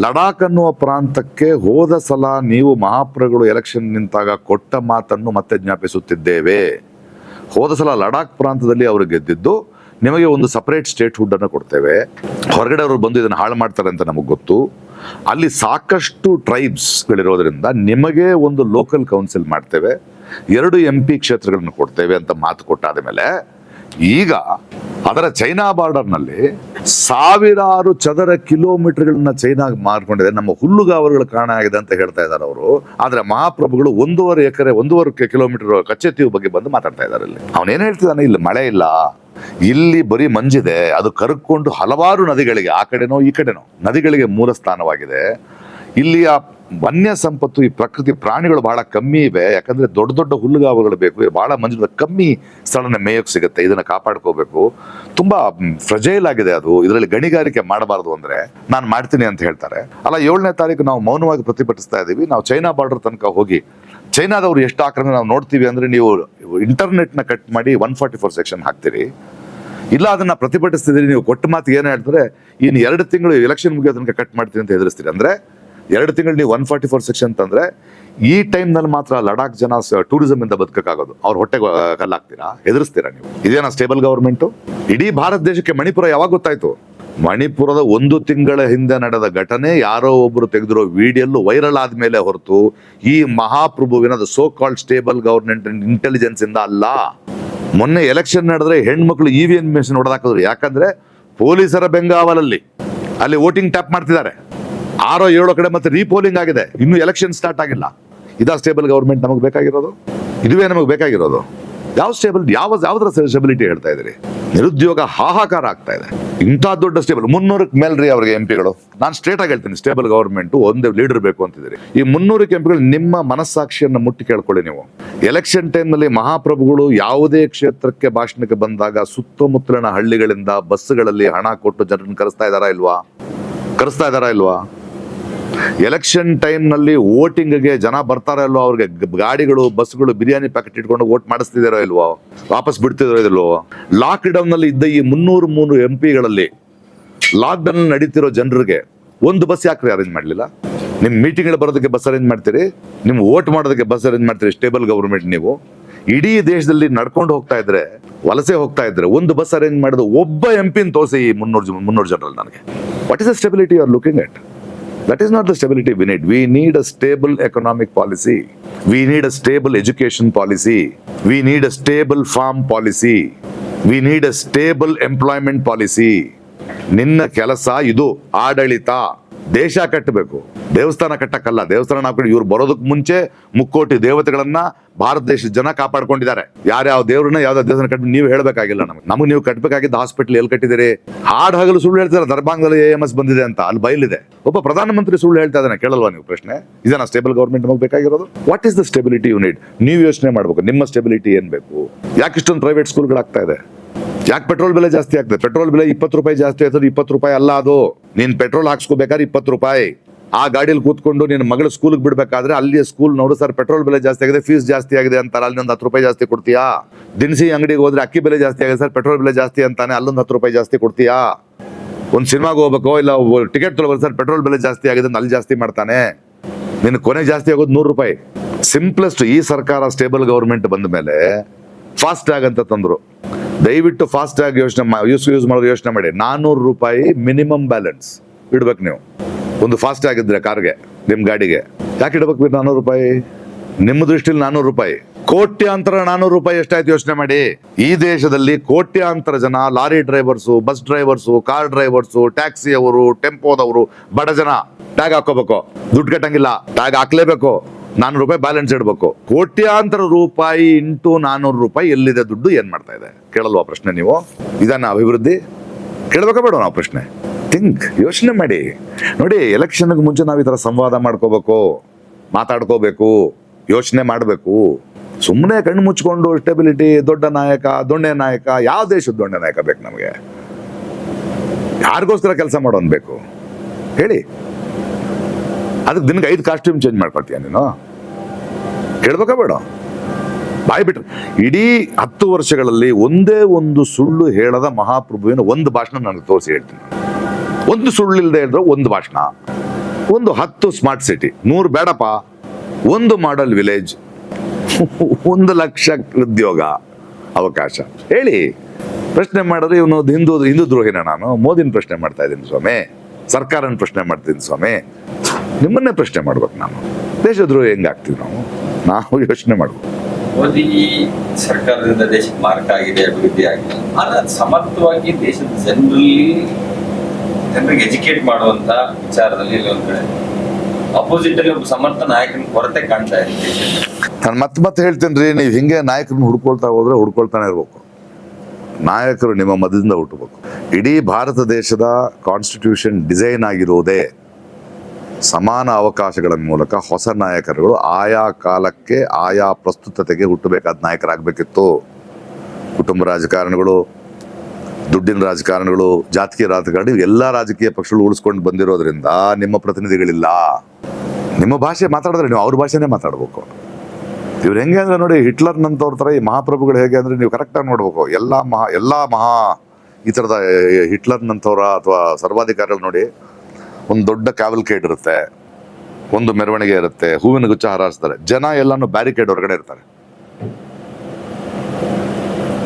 ಲಡಾಖ್ ಅನ್ನುವ ಪ್ರಾಂತಕ್ಕೆ ಹೋದ ಸಲ ನೀವು ಮಹಾಪ್ರಭುಗಳು ಎಲೆಕ್ಷನ್ ನಿಂತಾಗ ಕೊಟ್ಟ ಮಾತನ್ನು ಮತ್ತೆ ಜ್ಞಾಪಿಸುತ್ತಿದ್ದೇವೆ. ಹೋದ ಸಲ ಲಡಾಖ್ ಪ್ರಾಂತದಲ್ಲಿ ಅವರು ಗೆದ್ದಿದ್ದು, ನಿಮಗೆ ಒಂದು ಸಪರೇಟ್ ಸ್ಟೇಟ್ ಹುಡ್ ಅನ್ನು ಕೊಡ್ತೇವೆ. ಹೊರಗಡೆ ಅವರು ಬಂದು ಇದನ್ನು ಹಾಳು ಮಾಡ್ತಾರೆ ಅಂತ ನಮಗೆ ಗೊತ್ತು. ಅಲ್ಲಿ ಸಾಕಷ್ಟು ಟ್ರೈಬ್ಸ್ಗಳಿರೋದ್ರಿಂದ ನಿಮಗೆ ಒಂದು ಲೋಕಲ್ ಕೌನ್ಸಿಲ್ ಮಾಡ್ತೇವೆ. ಎರಡು ಎಂ ಪಿ ಕ್ಷೇತ್ರಗಳನ್ನು ಕೊಡ್ತೇವೆ ಅಂತ ಮಾತು ಕೊಟ್ಟಾದ ಮೇಲೆ ಈಗ ಅದರ ಚೈನಾ ಬಾರ್ಡರ್ನಲ್ಲಿ ಸಾವಿರಾರು ಚದರ ಕಿಲೋಮೀಟರ್ಗಳನ್ನ ಚೈನಾಗೆ ಮಾರ್ಕೊಂಡಿದೆ. ನಮ್ಮ ಹುಲ್ಲುಗಾವಲುಗಳ ಕಾರಣ ಆಗಿದೆ ಅಂತ ಹೇಳ್ತಾ ಇದ್ದಾರೆ ಅವರು. ಆದರೆ ಮಹಾಪ್ರಭುಗಳು ಒಂದೂವರೆ ಎಕರೆ, ಒಂದೂವರೆ ಕಿಲೋಮೀಟರ್ ಕಚ್ಚೆತ್ತಿ ಬಗ್ಗೆ ಬಂದು ಮಾತಾಡ್ತಾ ಇದ್ದಾರೆ ಇಲ್ಲಿ. ಅವನೇನು ಹೇಳ್ತಿದ್ದಾನೆ? ಇಲ್ಲಿ ಮಳೆ ಇಲ್ಲ. ಇಲ್ಲಿ ಬರೀ ಮಂಜಿದೆ. ಅದು ಕರ್ಕೊಂಡು ಹಲವಾರು ನದಿಗಳಿಗೆ, ಆ ಕಡೆನೋ, ಈ ಕಡೆನೋ, ನದಿಗಳಿಗೆ ಮೂಲ ಸ್ಥಾನವಾಗಿದೆ. ಇಲ್ಲಿಯ ವನ್ಯ ಸಂಪತ್ತು ಈ ಪ್ರಕೃತಿ ಪ್ರಾಣಿಗಳು ಬಹಳ ಕಮ್ಮಿ ಇವೆ. ಯಾಕಂದ್ರೆ ದೊಡ್ಡ ದೊಡ್ಡ ಹುಲ್ಲುಗಾವುಗಳು ಬೇಕು ಬಹಳ ಮಂಜು ಕಮ್ಮಿ ಸ್ಥಳನ ಮೇಯಕ್ಕೆ ಸಿಗುತ್ತೆ. ಇದನ್ನು ಕಾಪಾಡ್ಕೋಬೇಕು. ತುಂಬಾ ಫ್ರಜೈಲ್ ಆಗಿದೆ ಅದು. ಇದರಲ್ಲಿ ಗಣಿಗಾರಿಕೆ ಮಾಡಬಾರದು ಅಂದ್ರೆ ನಾನು ಮಾಡ್ತೀನಿ ಅಂತ ಹೇಳ್ತಾರೆ. ಅಲ್ಲ, ಏಳನೇ ತಾರೀಕು ನಾವು ಮೌನವಾಗಿ ಪ್ರತಿಭಟಿಸ್ತಾ ಇದ್ದೀವಿ ನಾವು ಚೈನಾ ಬಾರ್ಡರ್ ತನಕ ಹೋಗಿ, ಚೈನಾದವ್ರು ಎಷ್ಟು ಆಕ್ರಮಣ ನಾವು ನೋಡ್ತೀವಿ ಅಂದ್ರೆ ನೀವು ಇಂಟರ್ನೆಟ್ನ ಕಟ್ ಮಾಡಿ ಒನ್ ಫಾರ್ಟಿ ಫೋರ್ ಸೆಕ್ಷನ್ ಹಾಕ್ತೀರಿ. ಇಲ್ಲ, ಅದನ್ನ ಪ್ರತಿಭಟಿಸ್ತಿದ್ದೀರಿ ನೀವು ಕೊಟ್ಟ ಮಾತು ಏನು ಹೇಳ್ತಾರೆ ಇನ್ನು ಎರಡು ತಿಂಗಳು ಎಲೆಕ್ಷನ್ ಮುಗಿಯೋ ತನಕ ಕಟ್ ಮಾಡ್ತೀನಿ ಅಂತ ಹೆದರಿಸ್ತೀರಿ. ಅಂದ್ರೆ ಎರಡು ತಿಂಗಳು ನೀವು ಒನ್ ಫಾರ್ಟಿ ಫೋರ್ ಸೆಕ್ಷನ್ ತಂದ್ರೆ ಈ ಟೈಮ್ನಲ್ಲಿ ಮಾತ್ರ ಲಡಾಖ್ ಜನ ಟೂರಿಸಂ ಇಂದ ಬದುಕಕ್ಕಾಗೋದು. ಅವ್ರ ಹೊಟ್ಟೆ ಕಲ್ಲಾಗ್ತೀರಾ? ಹೆದರ್ಸ್ತೀರಾ ನೀವು? ಇದೇನಾ ಸ್ಟೇಬಲ್ ಗವರ್ಮೆಂಟ್ ಇಡೀ ಭಾರತ ದೇಶಕ್ಕೆ ಮಣಿಪುರ ಯಾವಾಗ ಗೊತ್ತಾಯ್ತು? ಮಣಿಪುರದ ಒಂದು ತಿಂಗಳ ಹಿಂದೆ ನಡೆದ ಘಟನೆ, ಯಾರೋ ಒಬ್ರು ತೆಗೆದಿರೋ ವಿಡಿಯೋ ವೈರಲ್ ಆದ್ಮೇಲೆ ಹೊರತು, ಈ ಮಹಾಪ್ರಭುವಿನ so called stable government intelligence ಇಂದ ಅಲ್ಲ. ಮೊನ್ನೆ ಎಲೆಕ್ಷನ್ ನಡೆದ್ರೆ ಹೆಣ್ಮಕ್ಳು ಇ ವಿ ಮಿಷನ್ ಹೊಡೆದಾಕಿದ್ರು. ಯಾಕಂದ್ರೆ, ಪೊಲೀಸರ ಬೆಂಗಾವಲಲ್ಲಿ. ಅಲ್ಲಿ ವೋಟಿಂಗ್ ಟ್ಯಾಪ್ ಮಾಡ್ತಿದ್ದಾರೆ. ಆರೋ ಏಳೋ ಕಡೆ ಮತ್ತೆ ರೀಪೋಲಿಂಗ್ ಆಗಿದೆ. ಇನ್ನು ಎಲೆಕ್ಷನ್ ಸ್ಟಾರ್ಟ್ ಆಗಿಲ್ಲ. ಇದಾ ಸ್ಟೇಬಲ್ ಗವರ್ಮೆಂಟ್ ನಮಗೆ ಬೇಕಾಗಿರೋದು? ಇದುವೇ ನಮಗೆ ಬೇಕಾಗಿರೋದು? ಯಾವ ಸ್ಟೇಬಲ್ ಯಾವ, ಯಾವ್ದರ ಸ್ಟೆಬಿಲಿಟಿ ಹೇಳ್ತಾ ಇದ್ರಿ ನಿರುದ್ಯೋಗ ಹಾಹಾಕಾರ ಆಗ್ತಾ ಇದೆ. ಇಂಥ ದೊಡ್ಡ ಸ್ಟೇಬಲ್ ಮುನ್ನೂರಕ್ಕೆ ಮೇಲ್ರಿ ಅವ್ರಿಗೆ ಎಂ ಪಿಗಳು ನಾನು ಸ್ಟ್ರೇಟ್ ಆಗಿ ಹೇಳ್ತೀನಿ ಸ್ಟೇಬಲ್ ಗವರ್ಮೆಂಟ್ ಒಂದೇ ಲೀಡರ್ ಬೇಕು ಅಂತಿದ್ದೀರಿ. ಈ ಮುನ್ನೂರಕ್ಕೆ ಎಂ ಪಿಗಳು ನಿಮ್ಮ ಮನಸ್ಸಾಕ್ಷಿಯನ್ನು ಮುಟ್ಟಿ ಕೇಳ್ಕೊಳ್ಳಿ ನೀವು. ಎಲೆಕ್ಷನ್ ಟೈಮ್ನಲ್ಲಿ ಮಹಾಪ್ರಭುಗಳು ಯಾವುದೇ ಕ್ಷೇತ್ರಕ್ಕೆ ಭಾಷಣಕ್ಕೆ ಬಂದಾಗ ಸುತ್ತಮುತ್ತಲಿನ ಹಳ್ಳಿಗಳಿಂದ ಬಸ್ಗಳಲ್ಲಿ ಹಣ ಕೊಟ್ಟು ಜನರನ್ನು ಕರೆಸ್ತಾ ಇದಾರಾ ಇಲ್ವಾ? ಕರೆಸ್ತಾ ಇದಾರಾ ಇಲ್ವಾ? ಎಲೆಕ್ಷನ್ ಟೈಮ್ನಲ್ಲಿ ವೋಟಿಂಗ್ಗೆ ಜನ ಬರ್ತಾರೋ ಇಲ್ವೋ ಅವ್ರಿಗೆ? ಗಾಡಿಗಳು ಬಸ್ಗಳು ಬಿರಿಯಾನಿ ಪ್ಯಾಕೆಟ್ ಇಟ್ಕೊಂಡು ವೋಟ್ ಮಾಡಿಸ್ತಿದಾರೋ ಇಲ್ವೋ? ವಾಪಸ್ ಬಿಡ್ತಿದಾರೋ ಇಲ್ವೋ? ಲಾಕ್ ಡೌನ್ನಲ್ಲಿ ಇದ್ದ ಈ ಮುನ್ನೂರು ಮೂರು ಎಂ ಪಿಗಳಲ್ಲಿ ಲಾಕ್ ಡೌನ್ ನಡೀತಿರೋ ಜನರಿಗೆ ಒಂದು ಬಸ್ ಯಾಕ್ರಿ ಅರೇಂಜ್ ಮಾಡಲಿಲ್ಲ? ನಿಮ್ಮ ಮೀಟಿಂಗ್ ಬರೋದಕ್ಕೆ ಬಸ್ ಅರೇಂಜ್ ಮಾಡ್ತೀರಿ? ನಿಮ್ ವೋಟ್ ಮಾಡೋದಕ್ಕೆ ಬಸ್ ಅರೇಂಜ್ ಮಾಡ್ತೀರಿ ಸ್ಟೇಬಲ್ ಗೌರ್ಮೆಂಟ್ ನೀವು? ಇಡೀ ದೇಶದಲ್ಲಿ ನಡ್ಕೊಂಡು ಹೋಗ್ತಾ ಇದ್ರೆ, ವಲಸೆ ಹೋಗ್ತಾ ಇದ್ರೆ ಒಂದು ಬಸ್ ಅರೇಂಜ್ ಮಾಡಿದ ಒಬ್ಬ ಎಂ ಪಿನ ತೋರಿಸಿ ಈ ಮುನ್ನೂರು ಮುನ್ನೂರು ಜನರಲ್ಲಿ ನನಗೆ. What is the stability are looking at That is not the stability we need. We need a stable economic policy. We need a stable education policy. We need a stable farm policy. We need a stable employment policy. ನಿನ್ನ ಕೆಲಸ ಇದು ಆಡಳಿತ. ದೇಶ ಕಟ್ಟಬೇಕು. ದೇವಸ್ಥಾನ ಕಟ್ಟಕ್ಕಲ್ಲ. ದೇವಸ್ಥಾನ ನಾವು ಇವ್ರು ಬರೋದಕ್ಕೆ ಮುಂಚೆ ಮುಕ್ಕೋಟಿ ದೇವತೆಗಳನ್ನ ಭಾರತ ದೇಶದ ಜನ ಕಾಪಾಡ್ಕೊಂಡಿದ್ದಾರೆ. ಯಾರ್ಯಾವ ದೇವ್ರನ್ನ ಯಾವ್ದಾವ ದೇವಸ್ಥಾನ ಕಟ್ಟಿ ನೀವು ಹೇಳ್ಬೇಕಾಗಿಲ್ಲ ನಮಗೆ. ನಮಗೆ ನೀವು ಕಟ್ಟಬೇಕಾಗಿದ್ದ ಹಾಸ್ಪಿಟಲ್ ಎಲ್ಲಿ ಕಟ್ಟಿದಿರಿ ಹಾಡ್ ಹಗಲು ಸುಳ್ಳು ಹೇಳ್ತಾರೆ ದರ್ಬಾಂಗದಲ್ಲಿ ಎ ಎಂ ಎಸ್ ಬಂದಿದೆ ಅಂತ. ಅಲ್ಲಿ ಬಯಲಿದೆ. ಒಬ್ಬ ಪ್ರಧಾನಮಂತ್ರಿ ಸುಳ್ಳು ಹೇಳ್ತಾ ಇದ್ದಾನೆ. ಕೇಳಲ್ವಾ ನೀವು ಪ್ರಶ್ನೆ? ಇದನ್ನ ಸ್ಟೇಬಲ್ ಗೌರ್ಮೆಂಟ್ ನಮಗೆ ಬೇಕಾಗಿರೋದು? What is the stability unit ನೀವು ಯೋಚನೆ ಮಾಡ್ಬೇಕು. ನಿಮ್ಮ ಸ್ಟೆಬಿಲಿಟಿ ಏನ್ ಬೇಕು? ಯಾಕೆ ಇಷ್ಟೊಂದು ಪ್ರೈವೇಟ್ ಸ್ಕೂಲ್ಗಳಾಗ್ತಾ ಇದೆ? ಯಾಕೆ ಪೆಟ್ರೋಲ್ ಬೆಲೆ ಜಾಸ್ತಿ ಆಗ್ತದೆ? ಪೆಟ್ರೋಲ್ ಬೆಲೆ ಇಪ್ಪತ್ತು ರೂಪಾಯಿ ಜಾಸ್ತಿ ಆಯ್ತದ ಇಪ್ಪತ್ತು ರೂಪಾಯಿ ಅಲ್ಲ ಅದು. ನೀನ್ ಪೆಟ್ರೋಲ್ ಹಾಕ್ಸ್ಕೋಬೇಕಾದ್ರೆ ಇಪ್ಪತ್ತು ರೂಪಾಯಿ. ಆ ಗಾಡಿಯಲ್ಲಿ ಕೂತ್ಕೊಂಡು ನಿನ್ನ ಮಗಳ ಸ್ಕೂಲ್ಗೆ ಬಿಡಬೇಕಾದ್ರೆ ಅಲ್ಲಿ ಸ್ಕೂಲ್ ನೋಡು ಸರ್, ಪೆಟ್ರೋಲ್ ಬೆಲೆ ಜಾಸ್ತಿ ಆಗಿದೆ, ಫೀಸ್ ಜಾಸ್ತಿ ಆಗಿದೆ ಅಂತಾರೆ. ಒಂದು ಹತ್ತು ರೂಪಾಯಿ ಜಾಸ್ತಿ ಕೊಡ್ತೀಯಾ? ದಿನಸಿ ಅಂಗಡಿಗೆ ಹೋದ್ರೆ ಅಕ್ಕಿ ಬೆಲೆ ಜಾಸ್ತಿ ಆಗಿದೆ ಸರ್, ಪೆಟ್ರೋಲ್ ಬೆಲೆ ಜಾಸ್ತಿ ಅಂತಾನೆ ಅಲ್ಲೊಂದು ಹತ್ತು ರೂಪಾಯಿ ಜಾಸ್ತಿ ಕೊಡ್ತೀಯಾ? ಒಂದು ಸಿನಿಮಾಗೆ ಹೋಗ್ಬೇಕು, ಇಲ್ಲ ಟಿಕೆಟ್ ತೊಗೊಳ್ಬೇಕು ಸರ್, ಪೆಟ್ರೋಲ್ ಬೆಲೆ ಜಾಸ್ತಿ ಆಗಿದೆ ಅಲ್ಲಿ ಜಾಸ್ತಿ ಮಾಡ್ತಾನೆ. ನಿನ್ನ ಕೊನೆ ಜಾಸ್ತಿ ಆಗೋದು ನೂರು ರೂಪಾಯಿ. ಸಿಂಪ್ಲೆಸ್ಟ್ ಈ ಸರ್ಕಾರ ಸ್ಟೇಬಲ್ ಗೌರ್ಮೆಂಟ್ ಬಂದ ಮೇಲೆ ಫಾಸ್ಟ್ ಆಗಂತ ತಂದ್ರು. ದಯವಿಟ್ಟು ಫಾಸ್ಟ್ ಯೋಚನೆ ಯೋಚನೆ ಯೂಸ್ ಯೂಸ್ ಮಾಡೋದು ಯೋಚನೆ ಮಾಡಿ. ನಾನ್ನೂರು ರೂಪಾಯಿ ಮಿನಿಮಮ್ ಬ್ಯಾಲೆನ್ಸ್ ಇಡ್ಬೇಕು ನೀವು. ಒಂದು ಫಾಸ್ಟ್ ಆಗಿದ್ರೆ ಕಾರ್ಗೆ ನಿಮ್ಮ ಗಾಡಿಗೆ. ಯಾಕೆ ಇಡ್ಬೇಕು ನಾನ್ನೂರು ರೂಪಾಯಿ? ನಿಮ್ಮ ದೃಷ್ಟಿಲಿ ನಾನ್ನೂರು ರೂಪಾಯಿ. ಕೋಟ್ಯಾಂತರ ನಾನ್ನೂರು ರೂಪಾಯಿ ಎಷ್ಟಾಯ್ತು ಯೋಚನೆ ಮಾಡಿ. ಈ ದೇಶದಲ್ಲಿ ಕೋಟ್ಯಾಂತರ ಜನ lorry drivers bus drivers car drivers taxi ಅವರು ಟೆಂಪೋದವರು ಬಡ ಜನ. ಟ್ಯಾಗ್ ಹಾಕೋಬೇಕು ದುಡ್ಡು ಕಟ್ಟಂಗಿಲ್ಲ. ಟ್ಯಾಗ್ ಹಾಕ್ಲೇಬೇಕು. ನಾನ್ನೂರು ರೂಪಾಯಿ ಬ್ಯಾಲೆನ್ಸ್ ಇಡಬೇಕು. ಕೋಟ್ಯಾಂತರ ರೂಪಾಯಿ ಇಂಟು ನಾನ್ನೂರು ರೂಪಾಯಿ ಎಲ್ಲಿದೆ ದುಡ್ಡು ಏನ್ ಮಾಡ್ತಾ ಇದೆ? ಕೇಳಲ್ವಾ ಪ್ರಶ್ನೆ ನೀವು? ಇದನ್ನ ಅಭಿವೃದ್ಧಿ? ಕೇಳಬೇಕಾ ಬೇಡ ನಾವು ಪ್ರಶ್ನೆ. ಥಿಂಕ್ ಯೋಚನೆ ಮಾಡಿ. ನೋಡಿ ಎಲೆಕ್ಷನ್ಗೆ ಮುಂಚೆ ನಾವು ಈ ಥರ ಸಂವಾದ ಮಾಡ್ಕೋಬೇಕು, ಮಾತಾಡ್ಕೋಬೇಕು, ಯೋಚನೆ ಮಾಡಬೇಕು. ಸುಮ್ಮನೆ ಕಣ್ಣು ಮುಚ್ಕೊಂಡು ಸ್ಟೆಬಿಲಿಟಿ ದೊಡ್ಡ ನಾಯಕ, ದೊಣ್ಣೆ ನಾಯಕ, ಯಾವ ದೇಶದ ದೊಣ್ಣೆ ನಾಯಕ ಬೇಕು ನಮಗೆ? ಯಾರಿಗೋಸ್ಕರ ಕೆಲಸ ಮಾಡೋನ್ ಬೇಕು? ಹೇಳಿ. ಅದಕ್ಕೆ ದಿನಕ್ಕೆ ಐದು ಕಾಸ್ಟ್ಯೂಮ್ ಚೇಂಜ್ ಮಾಡ್ಕೊಳ್ತೀಯ ನೀನು? ಕೇಳ್ಬೇಕಾ ಬೇಡ? ಬಾಯಿ ಬಿಟ್ರೆ. ಇಡೀ ಹತ್ತು ವರ್ಷಗಳಲ್ಲಿ ಒಂದೇ ಒಂದು ಸುಳ್ಳು ಹೇಳದ ಮಹಾಪ್ರಭುವಿನ ಒಂದು ಭಾಷಣ ನನಗೆ ತೋರಿಸಿ ಹೇಳ್ತೀನಿ. ಒಂದು ಸುಳ್ಳು ಇಲ್ಲದೆ ಹೇಳಿದ್ರೆ ಒಂದು ಭಾಷಣ. ಒಂದು ಹತ್ತು ಸ್ಮಾರ್ಟ್ ಸಿಟಿ ನೂರು ಬೇಡಪ್ಪ. ಒಂದು ಮಾಡಲ್ ವಿಲೇಜ್ ಒಂದು ಲಕ್ಷ ಉದ್ಯೋಗ, ಅವಕಾಶ. ಹೇಳಿ. ಪ್ರಶ್ನೆ ಮಾಡಿದ್ರೆ ಇವನು ಹಿಂದೂ ಹಿಂದೂ ದ್ರೋಹಿನ ನಾನು. ಮೋದಿನ ಪ್ರಶ್ನೆ ಮಾಡ್ತಾ ಇದ್ದೀನಿ ಸ್ವಾಮಿ. ಸರ್ಕಾರನ ಪ್ರಶ್ನೆ ಮಾಡ್ತೀನಿ ಸ್ವಾಮಿ. ನಿಮ್ಮನ್ನೇ ಪ್ರಶ್ನೆ ಮಾಡ್ಬೇಕು ನಾನು. ದೇಶದ್ರೋಹಿ ಹೆಂಗಾಗ್ತೀವಿ ನಾವು? ನಾವು ಯೋಚನೆ ಮಾಡ್ಬೇಕು. ಮೋದಿ ಸರ್ಕಾರದಿಂದ ದೇಶಕ್ಕೆ ಮಾರ್ಕ್ ಆಗಿದೆ ಅಭಿವೃದ್ಧಿ ಆಗಿದೆ. ಆದ್ರೆ ಸಮರ್ಥವಾಗಿ ದೇಶದ ಜನರಲ್ಲಿ ಜನರಿಗೆ ಎಜುಕೇಟ್ ಮಾಡುವಂತ ವಿಚಾರದಲ್ಲಿ ಇಲ್ಲಿ ಒಂದ್ ಕಡೆ. ಅಪೋಸಿಟ್ ಅಲ್ಲಿ ಒಬ್ಬ ಸಮರ್ಥ ನಾಯಕನ ಕೊರತೆ ಕಾಣ್ತಾ ಇದೆ. ನಾನು ಮತ್ತೆ ಮತ್ತೆ ಹೇಳ್ತೀನಿ ರೀ ನೀವು ಹಿಂಗೆ ನಾಯಕರನ್ನ ಹುಡ್ಕೊಳ್ತಾ ಹೋದ್ರೆ ಹುಡ್ಕೊಳ್ತಾನೆ ಇರ್ಬೇಕು. ನಾಯಕರು ನಿಮ್ಮ ಮಧ್ಯದಿಂದ ಹುಟ್ಟಬೇಕು ಇಡೀ ಭಾರತ ದೇಶದ ಕಾನ್ಸ್ಟಿಟ್ಯೂಷನ್ ಡಿಸೈನ್ ಆಗಿರುವುದೇ ಸಮಾನ ಅವಕಾಶಗಳ ಮೂಲಕ ಹೊಸ ನಾಯಕರುಗಳು ಆಯಾ ಕಾಲಕ್ಕೆ ಆಯಾ ಪ್ರಸ್ತುತತೆಗೆ ಹುಟ್ಟಬೇಕಾದ ನಾಯಕರಾಗಬೇಕಿತ್ತು. ಕುಟುಂಬ ರಾಜಕಾರಣಿಗಳು, ದುಡ್ಡಿನ ರಾಜಕಾರಣಿಗಳು ಜಾತಿಯ ರಾಜಕಾರಣಿ ಎಲ್ಲ ರಾಜಕೀಯ ಪಕ್ಷಗಳು ಉಳಿಸ್ಕೊಂಡು ಬಂದಿರೋದ್ರಿಂದ ನಿಮ್ಮ ಪ್ರತಿನಿಧಿಗಳಿಲ್ಲ. ನಿಮ್ಮ ಭಾಷೆ ಮಾತಾಡಿದ್ರೆ ನೀವು ಅವ್ರ ಭಾಷೆನೇ ಮಾತಾಡ್ಬೇಕು. ಇವ್ರು ಹೆಂಗೆ ಅಂದ್ರೆ ನೋಡಿ ಹಿಟ್ಲರ್ ನಂತವ್ರ ಥರ ಈ ಮಹಾಪ್ರಭುಗಳು ಹೇಗೆ ಅಂದ್ರೆ ನೀವು ಕರೆಕ್ಟಾಗಿ ನೋಡ್ಬೇಕು. ಎಲ್ಲ ಮಹಾ ಎಲ್ಲ ಮಹಾ ಈ ಥರದ ಹಿಟ್ಲರ್ ನಂತವ್ರ ಅಥವಾ ಸರ್ವಾಧಿಕಾರಿಗಳು ನೋಡಿ ಒಂದು ದೊಡ್ಡ ಕ್ಯಾವಲ್ಕೇಡ್ ಇರುತ್ತೆ, ಒಂದು ಮೆರವಣಿಗೆ ಇರುತ್ತೆ, ಹೂವಿನ ಗುಚ್ಚ ಹಾರಾಡಿಸ್ತಾರೆ ಜನ ಎಲ್ಲಾನು ಬ್ಯಾರಿಕೇಡ್ ಹೊರಗಡೆ ಇರ್ತಾರೆ.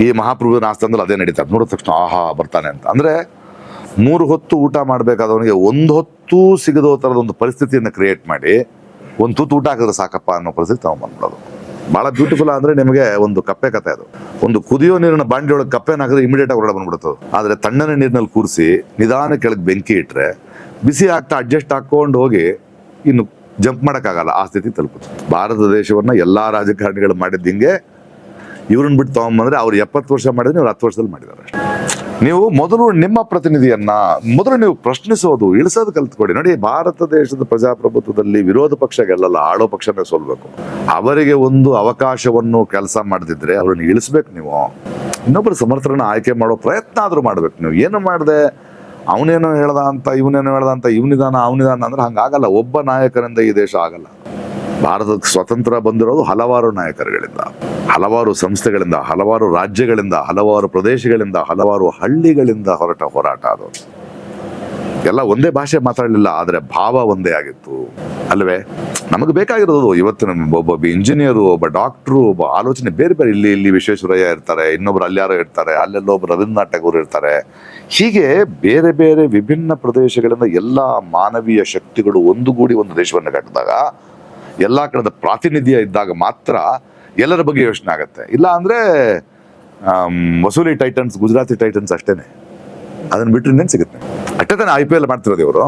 ಈ ಮಹಾಪ್ರಭು ಆಸ್ಥಾನದಲ್ಲಿ ಅದೇ ನಡೀತಾರೆ. ನೋಡಿದ ತಕ್ಷಣ ಆಹಾ, ಬರ್ತಾನೆ ಅಂತ. ಅಂದ್ರೆ ಮೂರು ಹೊತ್ತು ಊಟ ಮಾಡಬೇಕಾದವನಿಗೆ ಒಂದು ಹೊತ್ತು ಸಿಗದೋ ಥರದ ಒಂದು ಪರಿಸ್ಥಿತಿಯನ್ನು ಕ್ರಿಯೇಟ್ ಮಾಡಿ, ಒಂದು ತುತ್ತು ಊಟ ಹಾಕಿದ್ರೆ ಸಾಕಪ್ಪ ಅನ್ನೋ ಪರಿಸ್ಥಿತಿ ತಗೊಂಡ್ಬಂದ್ಬಿಡೋದು ಬಹಳ ಬ್ಯೂಟಿಫುಲ್ ಅಂದ್ರೆ ನಿಮಗೆ ಒಂದು ಕಪ್ಪೆ ಕತೆ ಅದು. ಒಂದು ಕುದಿಯೋ ನೀರಿನ ಬಾಂಡಿ ಒಳಗೆ ಕಪ್ಪೆನ ಹಾಕಿದ್ರೆ ಇಮಿಡಿಯೇಟ್ ಆಗಿ ಹೊರಗಡೆ ಬಂದ್ಬಿಡುತ್ತೆ ಆದರೆ ತಣ್ಣನೆ ನೀರಿನಲ್ಲಿ ಕೂರಿಸಿ ನಿಧಾನ ಕೆಳಗೆ ಬೆಂಕಿ ಇಟ್ರೆ ಬಿಸಿ ಆಗ್ತಾ ಅಡ್ಜಸ್ಟ್ ಹಾಕೊಂಡು ಹೋಗಿ ಇನ್ನು ಜಂಪ್ ಮಾಡೋಕ್ಕಾಗಲ್ಲ. ಆ ಸ್ಥಿತಿ ತಲುಪುತ್ತೆ. ಭಾರತ ದೇಶವನ್ನ ಎಲ್ಲಾ ರಾಜಕಾರಣಿಗಳು ಮಾಡಿದ್ದ ಹಿಂಗೆ ಇವ್ರನ್ನ ಬಿಟ್ಟು ತಗೊಂಬಂದ್ರೆ ಅವ್ರು ಎಪ್ಪತ್ತು ವರ್ಷ ಮಾಡಿದ್ರೆ ಇವ್ರು ಹತ್ತು ವರ್ಷದಲ್ಲಿ ಮಾಡಿದ್ದಾರೆ ನೀವು ಮೊದಲು ನಿಮ್ಮ ಪ್ರತಿನಿಧಿಯನ್ನ, ಮೊದಲು ನೀವು ಪ್ರಶ್ನಿಸೋದು, ಇಳಿಸೋದು ಕಲ್ತ್ಕೊಡಿ. ನೋಡಿ, ಭಾರತ ದೇಶದ ಪ್ರಜಾಪ್ರಭುತ್ವದಲ್ಲಿ ವಿರೋಧ ಪಕ್ಷ ಗೆಲ್ಲಲ್ಲ ಆಳೋ ಪಕ್ಷನೇ ಸೋಲ್ಬೇಕು. ಅವರಿಗೆ ಒಂದು ಅವಕಾಶವನ್ನು ಕೆಲಸ ಮಾಡದಿದ್ರೆ ಅವ್ರನ್ನ ಇಳಿಸ್ಬೇಕು ನೀವು. ಇನ್ನೊಬ್ಬರು ಸಮರ್ಥರನ್ನ ಆಯ್ಕೆ ಮಾಡೋ ಪ್ರಯತ್ನ ಆದರೂ ಮಾಡ್ಬೇಕು ನೀವು. ಏನು ಮಾಡದೆ? ಅವನೇನೋ ಹೇಳ್ದ ಅಂತ, ಇವನೇನೋ ಹೇಳ್ದ ಅಂತ, ಇವನಿದಾನ, ಅವನಿದಾನ ಅಂದ್ರೆ ಹಂಗಾಗಲ್ಲ. ಒಬ್ಬ ನಾಯಕರಿಂದ ಈ ದೇಶ ಆಗಲ್ಲ. ಭಾರತಕ್ಕೆ ಸ್ವತಂತ್ರ ಬಂದಿರೋದು ಹಲವಾರು ನಾಯಕರುಗಳಿಂದ, ಹಲವಾರು ಸಂಸ್ಥೆಗಳಿಂದ, ಹಲವಾರು ರಾಜ್ಯಗಳಿಂದ, ಹಲವಾರು ಪ್ರದೇಶಗಳಿಂದ, ಹಲವಾರು ಹಳ್ಳಿಗಳಿಂದ ಹೊರಟ ಹೋರಾಟ ಅದು. ಎಲ್ಲ ಒಂದೇ ಭಾಷೆ ಮಾತಾಡಲಿಲ್ಲ, ಆದರೆ ಭಾವ ಒಂದೇ ಆಗಿತ್ತು. ಅಲ್ವೇ? ನಮಗೆ ಬೇಕಾಗಿರೋದು ಇವತ್ತು ನಮ್ಮ ಒಬ್ಬ ಇಂಜಿನಿಯರು, ಒಬ್ಬ ಡಾಕ್ಟ್ರು, ಒಬ್ಬ ಆಲೋಚನೆ ಬೇರೆ ಬೇರೆ. ಇಲ್ಲಿ ಇಲ್ಲಿ ವಿಶ್ವೇಶ್ವರಯ್ಯ ಇರ್ತಾರೆ, ಇನ್ನೊಬ್ರು ಅಲ್ಯಾರೋ ಇರ್ತಾರೆ ಅಲ್ಲೆಲ್ಲೊಬ್ರು ರವೀಂದ್ರನಾಥ್ ಟಗೂರ್ ಇರ್ತಾರೆ. ಹೀಗೆ ಬೇರೆ ಬೇರೆ ವಿಭಿನ್ನ ಪ್ರದೇಶಗಳಿಂದ ಎಲ್ಲ ಮಾನವೀಯ ಶಕ್ತಿಗಳು ಒಂದುಗೂಡಿ ಒಂದು ದೇಶವನ್ನು ಕಟ್ಟಿದಾಗ, ಎಲ್ಲ ಕಡೆದ ಪ್ರಾತಿನಿಧ್ಯ ಇದ್ದಾಗ ಮಾತ್ರ ಎಲ್ಲರ ಬಗ್ಗೆ ಯೋಚನೆ ಆಗುತ್ತೆ. ಇಲ್ಲ ಅಂದ್ರೆ ವಸೂಲಿ ಟೈಟನ್ಸ್, ಗುಜರಾತಿ ಟೈಟನ್ಸ್ ಅಷ್ಟೇನೆ. ಅದನ್ನ ಬಿಟ್ಟರೆ ಇನ್ನೇನು ಸಿಗುತ್ತೆ? ಅಷ್ಟೇ ತಾನೇ ಐ ಪಿ ಎಲ್ ಮಾಡ್ತಿರೋದು ಇವರು.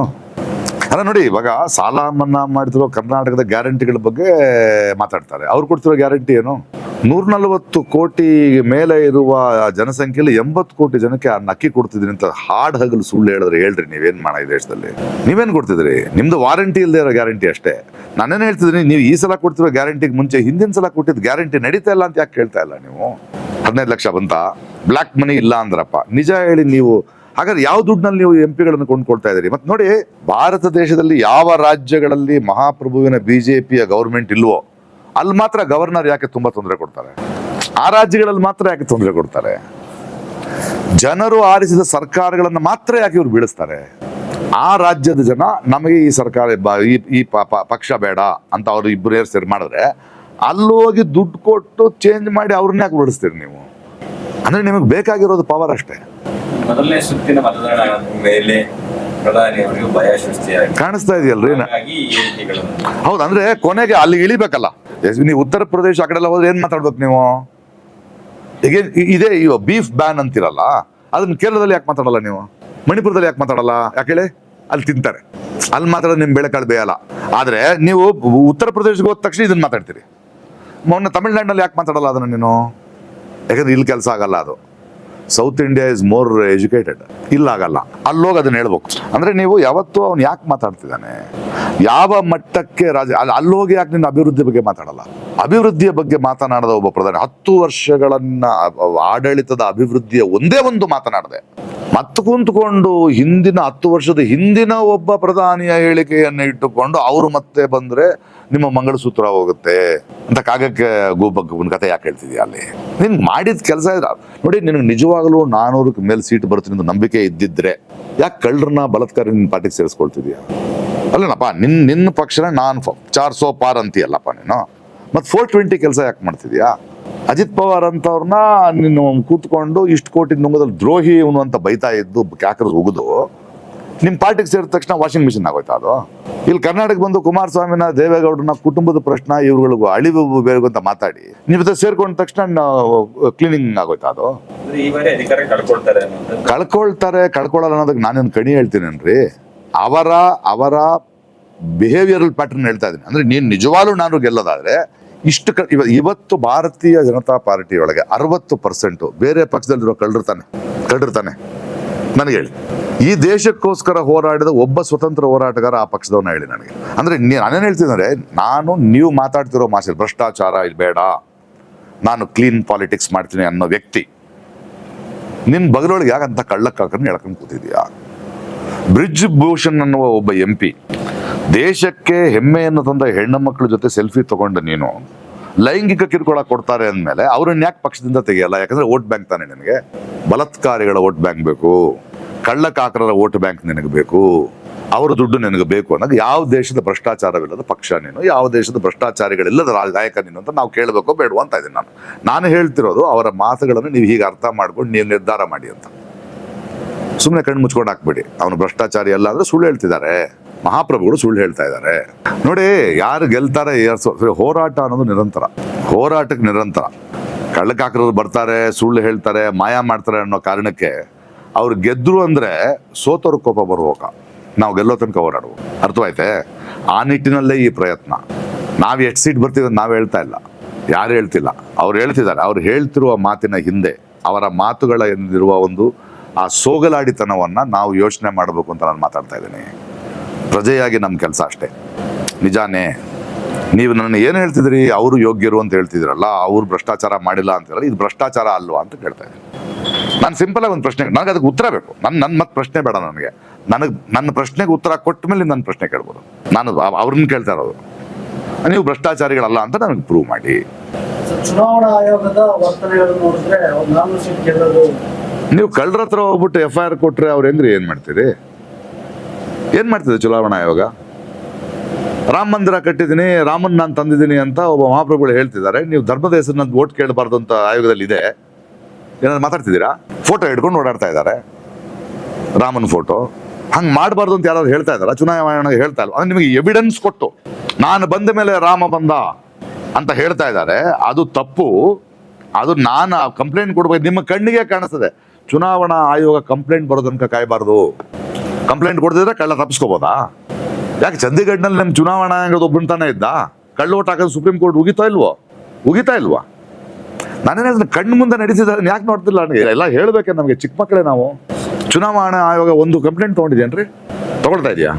ಅದ ನೋಡಿ, ಇವಾಗ ಸಾಲ ಮನ್ನಾ ಮಾಡ್ತಿರೋ ಕರ್ನಾಟಕದ ಗ್ಯಾರಂಟಿಗಳ ಬಗ್ಗೆ ಮಾತಾಡ್ತಾರೆ. ಅವ್ರು ಕೊಡ್ತಿರೋ ಗ್ಯಾರಂಟಿ ಏನು? ನೂರ ನಲವತ್ತು ಕೋಟಿ ಮೇಲೆ ಇರುವ ಜನಸಂಖ್ಯೆಯಲ್ಲಿ ಎಂಬತ್ತು ಕೋಟಿ ಜನಕ್ಕೆ ಆ ನಕ್ಕಿ ಕೊಡ್ತಿದ್ರಿ ಅಂತ ಹಾಡ್ ಹಗಲು ಸುಳ್ಳು ಹೇಳಿದ್ರೆ ಹೇಳ್ರಿ, ನೀವೇನ್ ಮಾಡ ಈ ದೇಶದಲ್ಲಿ? ನೀವೇನ್ ಕೊಡ್ತಿದ್ರಿ ನಿಮ್ದು ವಾರಂಟಿ ಇಲ್ಲದೆ ಇರೋ ಗ್ಯಾರಂಟಿ ಅಷ್ಟೇ. ನಾನೇನು ಹೇಳ್ತಿದ್ದೀನಿ, ನೀವು ಈ ಸಲ ಕೊಡ್ತಿರೋ ಗ್ಯಾರಂಟಿಗೆ ಮುಂಚೆ ಹಿಂದಿನ ಸಲ ಕೊಟ್ಟಿದ್ದು ಗ್ಯಾರಂಟಿ ನಡೀತಾ ಇಲ್ಲ ಅಂತ ಯಾಕೆ ಕೇಳ್ತಾ ಇಲ್ಲ ನೀವು? ಹದಿನೈದು ಲಕ್ಷ ಬಂತ? ಬ್ಲ್ಯಾಕ್ ಮನಿ ಇಲ್ಲ ಅಂದ್ರಪ್ಪ. ನಿಜ ಹೇಳಿ ನೀವು, ಹಾಗಾದ್ರೆ ಯಾವ ದುಡ್ಡಿನಲ್ಲಿ ನೀವು ಎಂ ಪಿಗಳನ್ನು ಕೊಂಡ್ಕೊಳ್ತಾ ಇದ್ದೀರಿ? ಮತ್ತೆ ನೋಡಿ, ಭಾರತ ದೇಶದಲ್ಲಿ ಯಾವ ರಾಜ್ಯಗಳಲ್ಲಿ ಮಹಾಪ್ರಭುವಿನ ಬಿಜೆಪಿಯ ಗೌರ್ಮೆಂಟ್ ಇಲ್ವೋ ಅಲ್ಲಿ ಮಾತ್ರ ಗವರ್ನರ್ ಯಾಕೆ ತುಂಬ ತೊಂದರೆ ಕೊಡ್ತಾರೆ? ಆ ರಾಜ್ಯಗಳಲ್ಲಿ ಮಾತ್ರ ಯಾಕೆ ತೊಂದರೆ ಕೊಡ್ತಾರೆ? ಜನರು ಆರಿಸಿದ ಸರ್ಕಾರಗಳನ್ನು ಮಾತ್ರ ಯಾಕೆ ಇವ್ರು ಬೀಳಿಸ್ತಾರೆ? ಆ ರಾಜ್ಯದ ಜನ ನಮಗೆ ಈ ಸರ್ಕಾರ ಈ ಪಕ್ಷ ಬೇಡ ಅಂತ ಅವ್ರು ಇಬ್ಬರು ಏರ್ ಸೇರಿ ಮಾಡಿದ್ರೆ ಅಲ್ಲಿ ಹೋಗಿ ದುಡ್ಡು ಕೊಟ್ಟು ಚೇಂಜ್ ಮಾಡಿ ಅವ್ರನ್ನ ಯಾಕೆ ಬಿಡಿಸ್ತೀರಿ ನೀವು? ಅಂದ್ರೆ ನಿಮಗೆ ಬೇಕಾಗಿರೋದು ಪವರ್ ಅಷ್ಟೇ. ಮೊದಲನೇ ಸುತ್ತಿನ ಮತದಾನ ಮೇಲೆ ಪ್ರಧಾನಿ ಅವರಿಗೆ ಭಯ ಸೃಷ್ಟಿಯಾಗಿ ಕಾಣಿಸ್ತಾ ಇದೆಯಲ್ರಿ? ಹೌದು ಅಂದ್ರೆ ಕೊನೆಗೆ ಅಲ್ಲಿ ಇಳಿಬೇಕಲ್ಲ. ಎಸ್- ನೀವು ಉತ್ತರ ಪ್ರದೇಶ ಆ ಕಡೆಲ್ಲ ಹೋದ್ರೆ ಏನು ಮಾತಾಡ್ಬೇಕು ನೀವು? ಇ- ಇದೇ ಇವ ಬೀಫ್ ಬ್ಯಾನ್ ಅಂತಿರಲ್ಲ, ಅದನ್ನ ಕೇರಳದಲ್ಲಿ ಯಾಕೆ ಮಾತಾಡಲ್ಲ ನೀವು? ಮಣಿಪುರದಲ್ಲಿ ಯಾಕೆ ಮಾತಾಡಲ್ಲ? ಯಾಕೆ ಹೇಳಿ? ಅಲ್ಲಿ ತಿಂತಾರೆ. ಅಲ್ಲಿ ಮಾತಾಡೋದು ನಿಮ್ಮ ಬೆಳೆಕಾಳು ಬೇಯಲ್ಲ ಆದ್ರೆ ನೀವು ಉತ್ತರ ಪ್ರದೇಶಕ್ಕೆ ಹೋದ ತಕ್ಷಣ ಇದನ್ನ ಮಾತಾಡ್ತೀರಿ. ಮೊನ್ನೆ ತಮಿಳ್ನಾಡಿನಲ್ಲಿ ಯಾಕೆ ಮಾತಾಡಲ್ಲ ಅದನ್ನ ನೀನು? ಯಾಕಂದ್ರೆ ಇಲ್ಲಿ ಕೆಲಸ ಆಗಲ್ಲ ಅದು. South India is more educated ಇಲ್ಲಾಗಲ್ಲ. ಅಲ್ಲೋಗಿ ಅದನ್ನ ಹೇಳ್ಬೇಕು. ಅಂದ್ರೆ ನೀವು ಯಾವತ್ತೂ ಅವ್ನು ಯಾಕೆ ಮಾತಾಡ್ತಿದ್ದಾನೆ? ಯಾವ ಮಟ್ಟಕ್ಕೆ ರಾಜ ಅಲ್ಲಿ ಅಲ್ಲೋಗಿ ಯಾಕೆ ನಿನ್ನ ಅಭಿವೃದ್ಧಿ ಬಗ್ಗೆ ಮಾತಾಡಲ್ಲ? ಅಭಿವೃದ್ಧಿಯ ಬಗ್ಗೆ ಮಾತನಾಡದ ಒಬ್ಬ ಪ್ರಧಾನಿ. ಹತ್ತು ವರ್ಷಗಳನ್ನ ಆಡಳಿತದ ಅಭಿವೃದ್ಧಿಯ ಒಂದೇ ಒಂದು ಮಾತನಾಡದೆ. ಮತ್ತೆ ಕುಂತ್ಕೊಂಡು ಹಿಂದಿನ ಹತ್ತು ವರ್ಷದ ಹಿಂದಿನ ಒಬ್ಬ ಪ್ರಧಾನಿಯ ಹೇಳಿಕೆಯನ್ನು ಇಟ್ಟುಕೊಂಡು ಅವರು ಮತ್ತೆ ಬಂದ್ರೆ ನಿಮ್ಮ ಮಂಗಳಸೂತ್ರ ಹೋಗುತ್ತೆ ಅಂತ ಕಾಗಕ್ಕೆ ಗೋಬಕ್ಕೆ ಒಂದು ಕತೆ ಯಾಕೆ ಹೇಳ್ತಿದ್ಯಾ ಅಲ್ಲಿ? ನೀನು ಮಾಡಿದ ಕೆಲಸ ಇದ್ರ. ನೋಡಿ, ನಿನಗೆ ನಿಜವಾಗಲೂ ನಾನೂರಕ್ಕೆ ಮೇಲೆ ಸೀಟ್ ಬರ್ತೀನಿ ಅಂತ ನಂಬಿಕೆ ಇದ್ದಿದ್ರೆ ಯಾಕೆ ಕಳ್ಳರನ್ನ ಬಲತ್ಕಾರ ನಿನ್ನ ಪಾರ್ಟಿಗೆ ಸೇರಿಸ್ಕೊಳ್ತಿದ್ಯಾ? ಅಲ್ಲನಪ್ಪ ನಿನ್ನ ನಿನ್ನ ಪಕ್ಷನ ನಾನು ಚಾರ್ ಸೋ ಪಾರ್ ಅಂತೀಯಲ್ಲಪ್ಪ ನೀನು. ಮತ್ತೆ ಫೋರ್ ಟ್ವೆಂಟಿ ಕೆಲಸ ಯಾಕೆ ಮಾಡ್ತಿದ್ಯಾ? ಅಜಿತ್ ಪವಾರ್ ಅಂತವ್ರನ್ನ ನೀನು ಕೂತ್ಕೊಂಡು ಇಷ್ಟು ಕೋಟಿ ನುಂಗದಲ್ಲಿ ದ್ರೋಹಿ ಇವನು ಅಂತ ಬೈತಾ ಇದ್ದು ಕ್ಯಾಕರ್ ಉಗಿದು. ನಿಮ್ಮ ಪಾರ್ಟಿಗೆ ಸೇರಿದ ತಕ್ಷಣ ವಾಷಿಂಗ್ ಮಿಷಿನ್ ಆಗೋಯ್ತಾ ಅದು? ಇಲ್ಲಿ ಕರ್ನಾಟಕ ಬಂದು ಕುಮಾರಸ್ವಾಮಿನ ದೇವೇಗೌಡರನ್ನ ಕುಟುಂಬದ ಪ್ರಶ್ನೆ ಇವ್ರುಗಳಿಗೂ ಅಳಿವು ಬೇರೆ ಅಂತ ಮಾತಾಡಿ. ನೀವು ಜೊತೆ ಸೇರ್ಕೊಂಡ ತಕ್ಷಣ ಕ್ಲೀನಿಂಗ್ ಆಗೋಯ್ತಾ ಅದು? ಕಳ್ಕೊಳ್ತಾರೆ ಕಳ್ಕೊಳ್ಳಲ್ಲ ಅನ್ನೋದಕ್ಕೆ ನಾನೇನು ಕಣಿ ಹೇಳ್ತೀನೇನ್ರಿ? ಅವರ ಅವರ ಬಿಹೇವಿಯರಲ್ ಪ್ಯಾಟರ್ನ್ ಹೇಳ್ತಾ ಇದ್ದೀನಿ. ಅಂದ್ರೆ ನೀನು ನಿಜವಾಗ್ಲೂ ನಾನು ಗೆಲ್ಲೋದಾದ್ರೆ ಇಷ್ಟು ಕ ಇವ- ಇವತ್ತು ಭಾರತೀಯ ಜನತಾ ಪಾರ್ಟಿ ಒಳಗೆ ಅರವತ್ತು ಪರ್ಸೆಂಟು ಬೇರೆ ಪಕ್ಷದಲ್ಲಿರೋ ಕಳ್ಳಿರ್ತಾನೆ ಕಳ್ಳಿರ್ತಾನೆ ನನಗೆ ಹೇಳಿ. ಈ ದೇಶಕ್ಕೋಸ್ಕರ ಹೋರಾಡಿದ ಒಬ್ಬ ಸ್ವತಂತ್ರ ಹೋರಾಟಗಾರ ಆ ಪಕ್ಷದವನ್ನ ಹೇಳಿ ನನಗೆ. ಅಂದ್ರೆ ನಾನೇನು ಹೇಳ್ತೀನಿ ನಾನು ನೀವು ಮಾತಾಡ್ತಿರೋ ಮಾಸಲ್ಲಿ ಭ್ರಷ್ಟಾಚಾರ ಇಲ್ಲಿ ಬೇಡ, ನಾನು ಕ್ಲೀನ್ ಪಾಲಿಟಿಕ್ಸ್ ಮಾಡ್ತೀನಿ ಅನ್ನೋ ವ್ಯಕ್ತಿ. ನಿನ್ ಬಗಲೊಳಗೆ ಯಾಕಂತ ಕಳ್ಳಕ್ಕಾಕನ್ನು ಹೇಳ್ಕೊಂಡು ಕೂತಿದ್ಯಾ ಬ್ರಿಡ್ಜ್ ಭೂಷಣ್ ಅನ್ನುವ ಒಬ್ಬ ಎಂ ಪಿ ದೇಶಕ್ಕೆ ಹೆಮ್ಮೆಯನ್ನು ತಂದ ಹೆಣ್ಣು ಮಕ್ಕಳ ಜೊತೆ ಸೆಲ್ಫಿ ತಗೊಂಡು ನೀನು. ಲೈಂಗಿಕ ಕಿರುಕುಳ ಕೊಡ್ತಾರೆ ಅಂದಮೇಲೆ ಅವ್ರನ್ನ ಯಾಕೆ ಪಕ್ಷದಿಂದ ತೆಗೆಯಲ್ಲ? ಯಾಕಂದ್ರೆ ವೋಟ್ ಬ್ಯಾಂಕ್ ತಾನೆ ನಿನಗೆ. ಬಲತ್ಕಾರಿಗಳ ವೋಟ್ ಬ್ಯಾಂಕ್ ಬೇಕು. ಕಳ್ಳಕಾಕರರ ವೋಟ್ ಬ್ಯಾಂಕ್ ನಿನಗೆ ಬೇಕು. ಅವರ ದುಡ್ಡು ನಿನಗೆ ಬೇಕು ಅನ್ನೋದು ಯಾವ ದೇಶದ ಭ್ರಷ್ಟಾಚಾರವಿಲ್ಲದ ಪಕ್ಷ ನೀನು, ಯಾವ ದೇಶದ ಭ್ರಷ್ಟಾಚಾರಿಗಳಿಲ್ಲದ ನಾಯಕ ನೀನು ಅಂತ ನಾವು ಕೇಳಬೇಕು ಬೇಡುವಂತ ಅಂತ ಇದ್ದೀನಿ ನಾನು. ನಾನು ಹೇಳ್ತಿರೋದು ಅವರ ಮಾತುಗಳನ್ನು ನೀವು ಹೀಗೆ ಅರ್ಥ ಮಾಡ್ಕೊಂಡು ನೀವು ನಿರ್ಧಾರ ಮಾಡಿ ಅಂತ. ಸುಮ್ಮನೆ ಕಣ್ಣು ಮುಚ್ಕೊಂಡು ಹಾಕ್ಬೇಡಿ. ಅವನು ಭ್ರಷ್ಟಾಚಾರಿ ಅಲ್ಲ ಅಂದ್ರೆ ಸುಳ್ಳು ಹೇಳ್ತಿದ್ದಾರೆ. ಮಹಾಪ್ರಭುಗಳು ಸುಳ್ಳು ಹೇಳ್ತಾ ಇದ್ದಾರೆ. ನೋಡಿ, ಯಾರು ಗೆಲ್ತಾರೆ ಹೋರಾಟ ಅನ್ನೋದು ನಿರಂತರ. ಹೋರಾಟಕ್ಕೆ ನಿರಂತರ. ಕಳ್ಳಕಾಕರು ಬರ್ತಾರೆ, ಸುಳ್ಳು ಹೇಳ್ತಾರೆ, ಮಾಯ ಮಾಡ್ತಾರೆ ಅನ್ನೋ ಕಾರಣಕ್ಕೆ ಅವ್ರು ಗೆದ್ರು ಅಂದ್ರೆ ಸೋತವ್ರ ಕೋಪ ಬರುವಾಗ ನಾವು ಗೆಲ್ಲೋ ತನಕ ಹೋರಾಡುವ. ಅರ್ಥವಾಯ್ತೆ? ಆ ನಿಟ್ಟಿನಲ್ಲೇ ಈ ಪ್ರಯತ್ನ. ನಾವು ಎಷ್ಟು ಸೀಟ್ ಬರ್ತೀವಿ ನಾವು ಹೇಳ್ತಾ ಇಲ್ಲ. ಯಾರು ಹೇಳ್ತಿಲ್ಲ. ಅವ್ರು ಹೇಳ್ತಿದ್ದಾರೆ. ಅವ್ರು ಹೇಳ್ತಿರುವ ಮಾತಿನ ಹಿಂದೆ, ಅವರ ಮಾತುಗಳ ಎಂದಿರುವ ಒಂದು ಆ ಸೋಗಲಾಡಿತನವನ್ನು ನಾವು ಯೋಚನೆ ಮಾಡಬೇಕು ಅಂತ ನಾನು ಮಾತಾಡ್ತಾ ಇದ್ದೀನಿ. ಪ್ರಜೆಯಾಗಿ ನಮ್ಮ ಕೆಲಸ ಅಷ್ಟೇ. ನಿಜಾನೇ, ನೀವು ನನ್ನ ಏನು ಹೇಳ್ತಿದ್ರಿ ಅವರು ಯೋಗ್ಯರು ಅಂತ ಹೇಳ್ತಿದ್ರಲ್ಲ, ಅವರು ಭ್ರಷ್ಟಾಚಾರ ಮಾಡಿಲ್ಲ ಅಂತ ಹೇಳಿದ್ರೆ ಇದು ಭ್ರಷ್ಟಾಚಾರ ಅಲ್ವಾ ಅಂತ ಕೇಳ್ತಾ ಇದ್ದೀನಿ. ನಾನು ಸಿಂಪಲ್ ಆಗಿ ಒಂದು ಪ್ರಶ್ನೆ ನನಗೆ ಅದಕ್ಕೆ ಉತ್ತರ ಬೇಕು. ನನ್ನ ನನ್ನ ಮತ್ತೆ ಪ್ರಶ್ನೆ ಬೇಡ ನನಗೆ. ನನಗೆ, ನನ್ನ ಪ್ರಶ್ನೆಗೆ ಉತ್ತರ ಕೊಟ್ಟ ಮೇಲೆ ನನ್ನ ಪ್ರಶ್ನೆ ಕೇಳ್ಬೋದು. ನಾನು ಅವ್- ಅವ್ರನ್ನ ಕೇಳ್ತಾ ಇರೋದು. ನೀವು ಭ್ರಷ್ಟಾಚಾರಿಗಳಲ್ಲ ಅಂತ ನನಗೆ ಪ್ರೂವ್ ಮಾಡಿ. ಚುನಾವಣಾ ಆಯೋಗದ ವರ್ತನೆಗಳನ್ನು ನೋಡಿದ್ರೆ ನೀವು ಕಳ್ಳರ ಹತ್ರ ಹೋಗ್ಬಿಟ್ಟು ಎಫ್ ಐ ಆರ್ ಕೊಟ್ರೆ ಅವ್ರು ಹೆಂಗ್ರಿ? ಏನ್ ಮಾಡ್ತೀರಿ? ಏನ್ ಮಾಡ್ತಿದೆ ಚುನಾವಣಾ ಆಯೋಗ? ರಾಮ ಮಂದಿರ ಕಟ್ಟಿದ್ದೀನಿ, ರಾಮನ್ ನಾನು ತಂದಿದ್ದೀನಿ ಅಂತ ಒಬ್ಬ ಮಹಾಪ್ರಭುಗಳು ಹೇಳ್ತಿದ್ದಾರೆ. ನೀವು ಧರ್ಮದ ಹೆಸರಿನ ಓಟ್ ಕೇಳಬಾರ್ದು ಅಂತ ಆಯೋಗದಲ್ಲಿ ಇದೆ. ಏನಾದ್ರು ಮಾತಾಡ್ತಿದ್ದೀರಾ? ಫೋಟೋ ಹಿಡ್ಕೊಂಡು ಓಡಾಡ್ತಾ ಇದ್ದಾರೆ. ರಾಮನ್ ಫೋಟೋ ಹಂಗೆ ಮಾಡಬಾರ್ದು ಅಂತ ಯಾರಾದ್ರು ಹೇಳ್ತಾ ಇದ್ದಾರಾ? ಚುನಾವಣಾ ಹೇಳ್ತಾ ಇಲ್ಲ ಅಂದ್ರೆ ನಿಮಗೆ ಎವಿಡೆನ್ಸ್ ಕೊಟ್ಟು, ನಾನು ಬಂದ ಮೇಲೆ ರಾಮ ಬಂದ ಅಂತ ಹೇಳ್ತಾ ಇದ್ದಾರೆ. ಅದು ತಪ್ಪು. ಅದು ನಾನು ಕಂಪ್ಲೇಂಟ್ ಕೊಡ್ಬೇಕು. ನಿಮ್ಮ ಕಣ್ಣಿಗೆ ಕಾಣಿಸ್ತದೆ. ಚುನಾವಣಾ ಆಯೋಗ ಕಂಪ್ಲೇಂಟ್ ಬರೋ ತನಕ ಕಾಯಬಾರ್ದು. ಕಂಪ್ಲೇಂಟ್ ಕೊಡ್ತಿದ್ರೆ ಕಳ್ಳ ತಪ್ಪಿಸ್ಕೋಬೋದಾ? ಯಾಕೆ ಚಂಡೀಗಢನಲ್ಲಿ ನಮ್ಮ ಚುನಾವಣಾ ಆಯೋಗದ ಒಬ್ಬನ ತಾನೇ ಇದ್ದ? ಕಳ್ಳ ಓಟ್ ಹಾಕೋದು ಸುಪ್ರೀಂ ಕೋರ್ಟ್ ಉಗಿತಾ ಇಲ್ವೋ? ಉಗಿತಾ ಇಲ್ವಾ? ನಾನೇನ ಕಣ್ಣು ಮುಂದೆ ನಡೀತಿದ್ದ ಯಾಕೆ ನೋಡ್ತಿಲ್ಲ ನನಗೆ? ಎಲ್ಲ ಹೇಳ್ಬೇಕೆ ನಮಗೆ, ಚಿಕ್ಕ ಮಕ್ಕಳೇ ನಾವು. ಚುನಾವಣಾ ಆಯೋಗ ಒಂದು ಕಂಪ್ಲೇಂಟ್ ತೊಗೊಂಡಿದ್ದೇನ್ರಿ ತಗೊಳ್ತಾ ಇದೆಯಾ?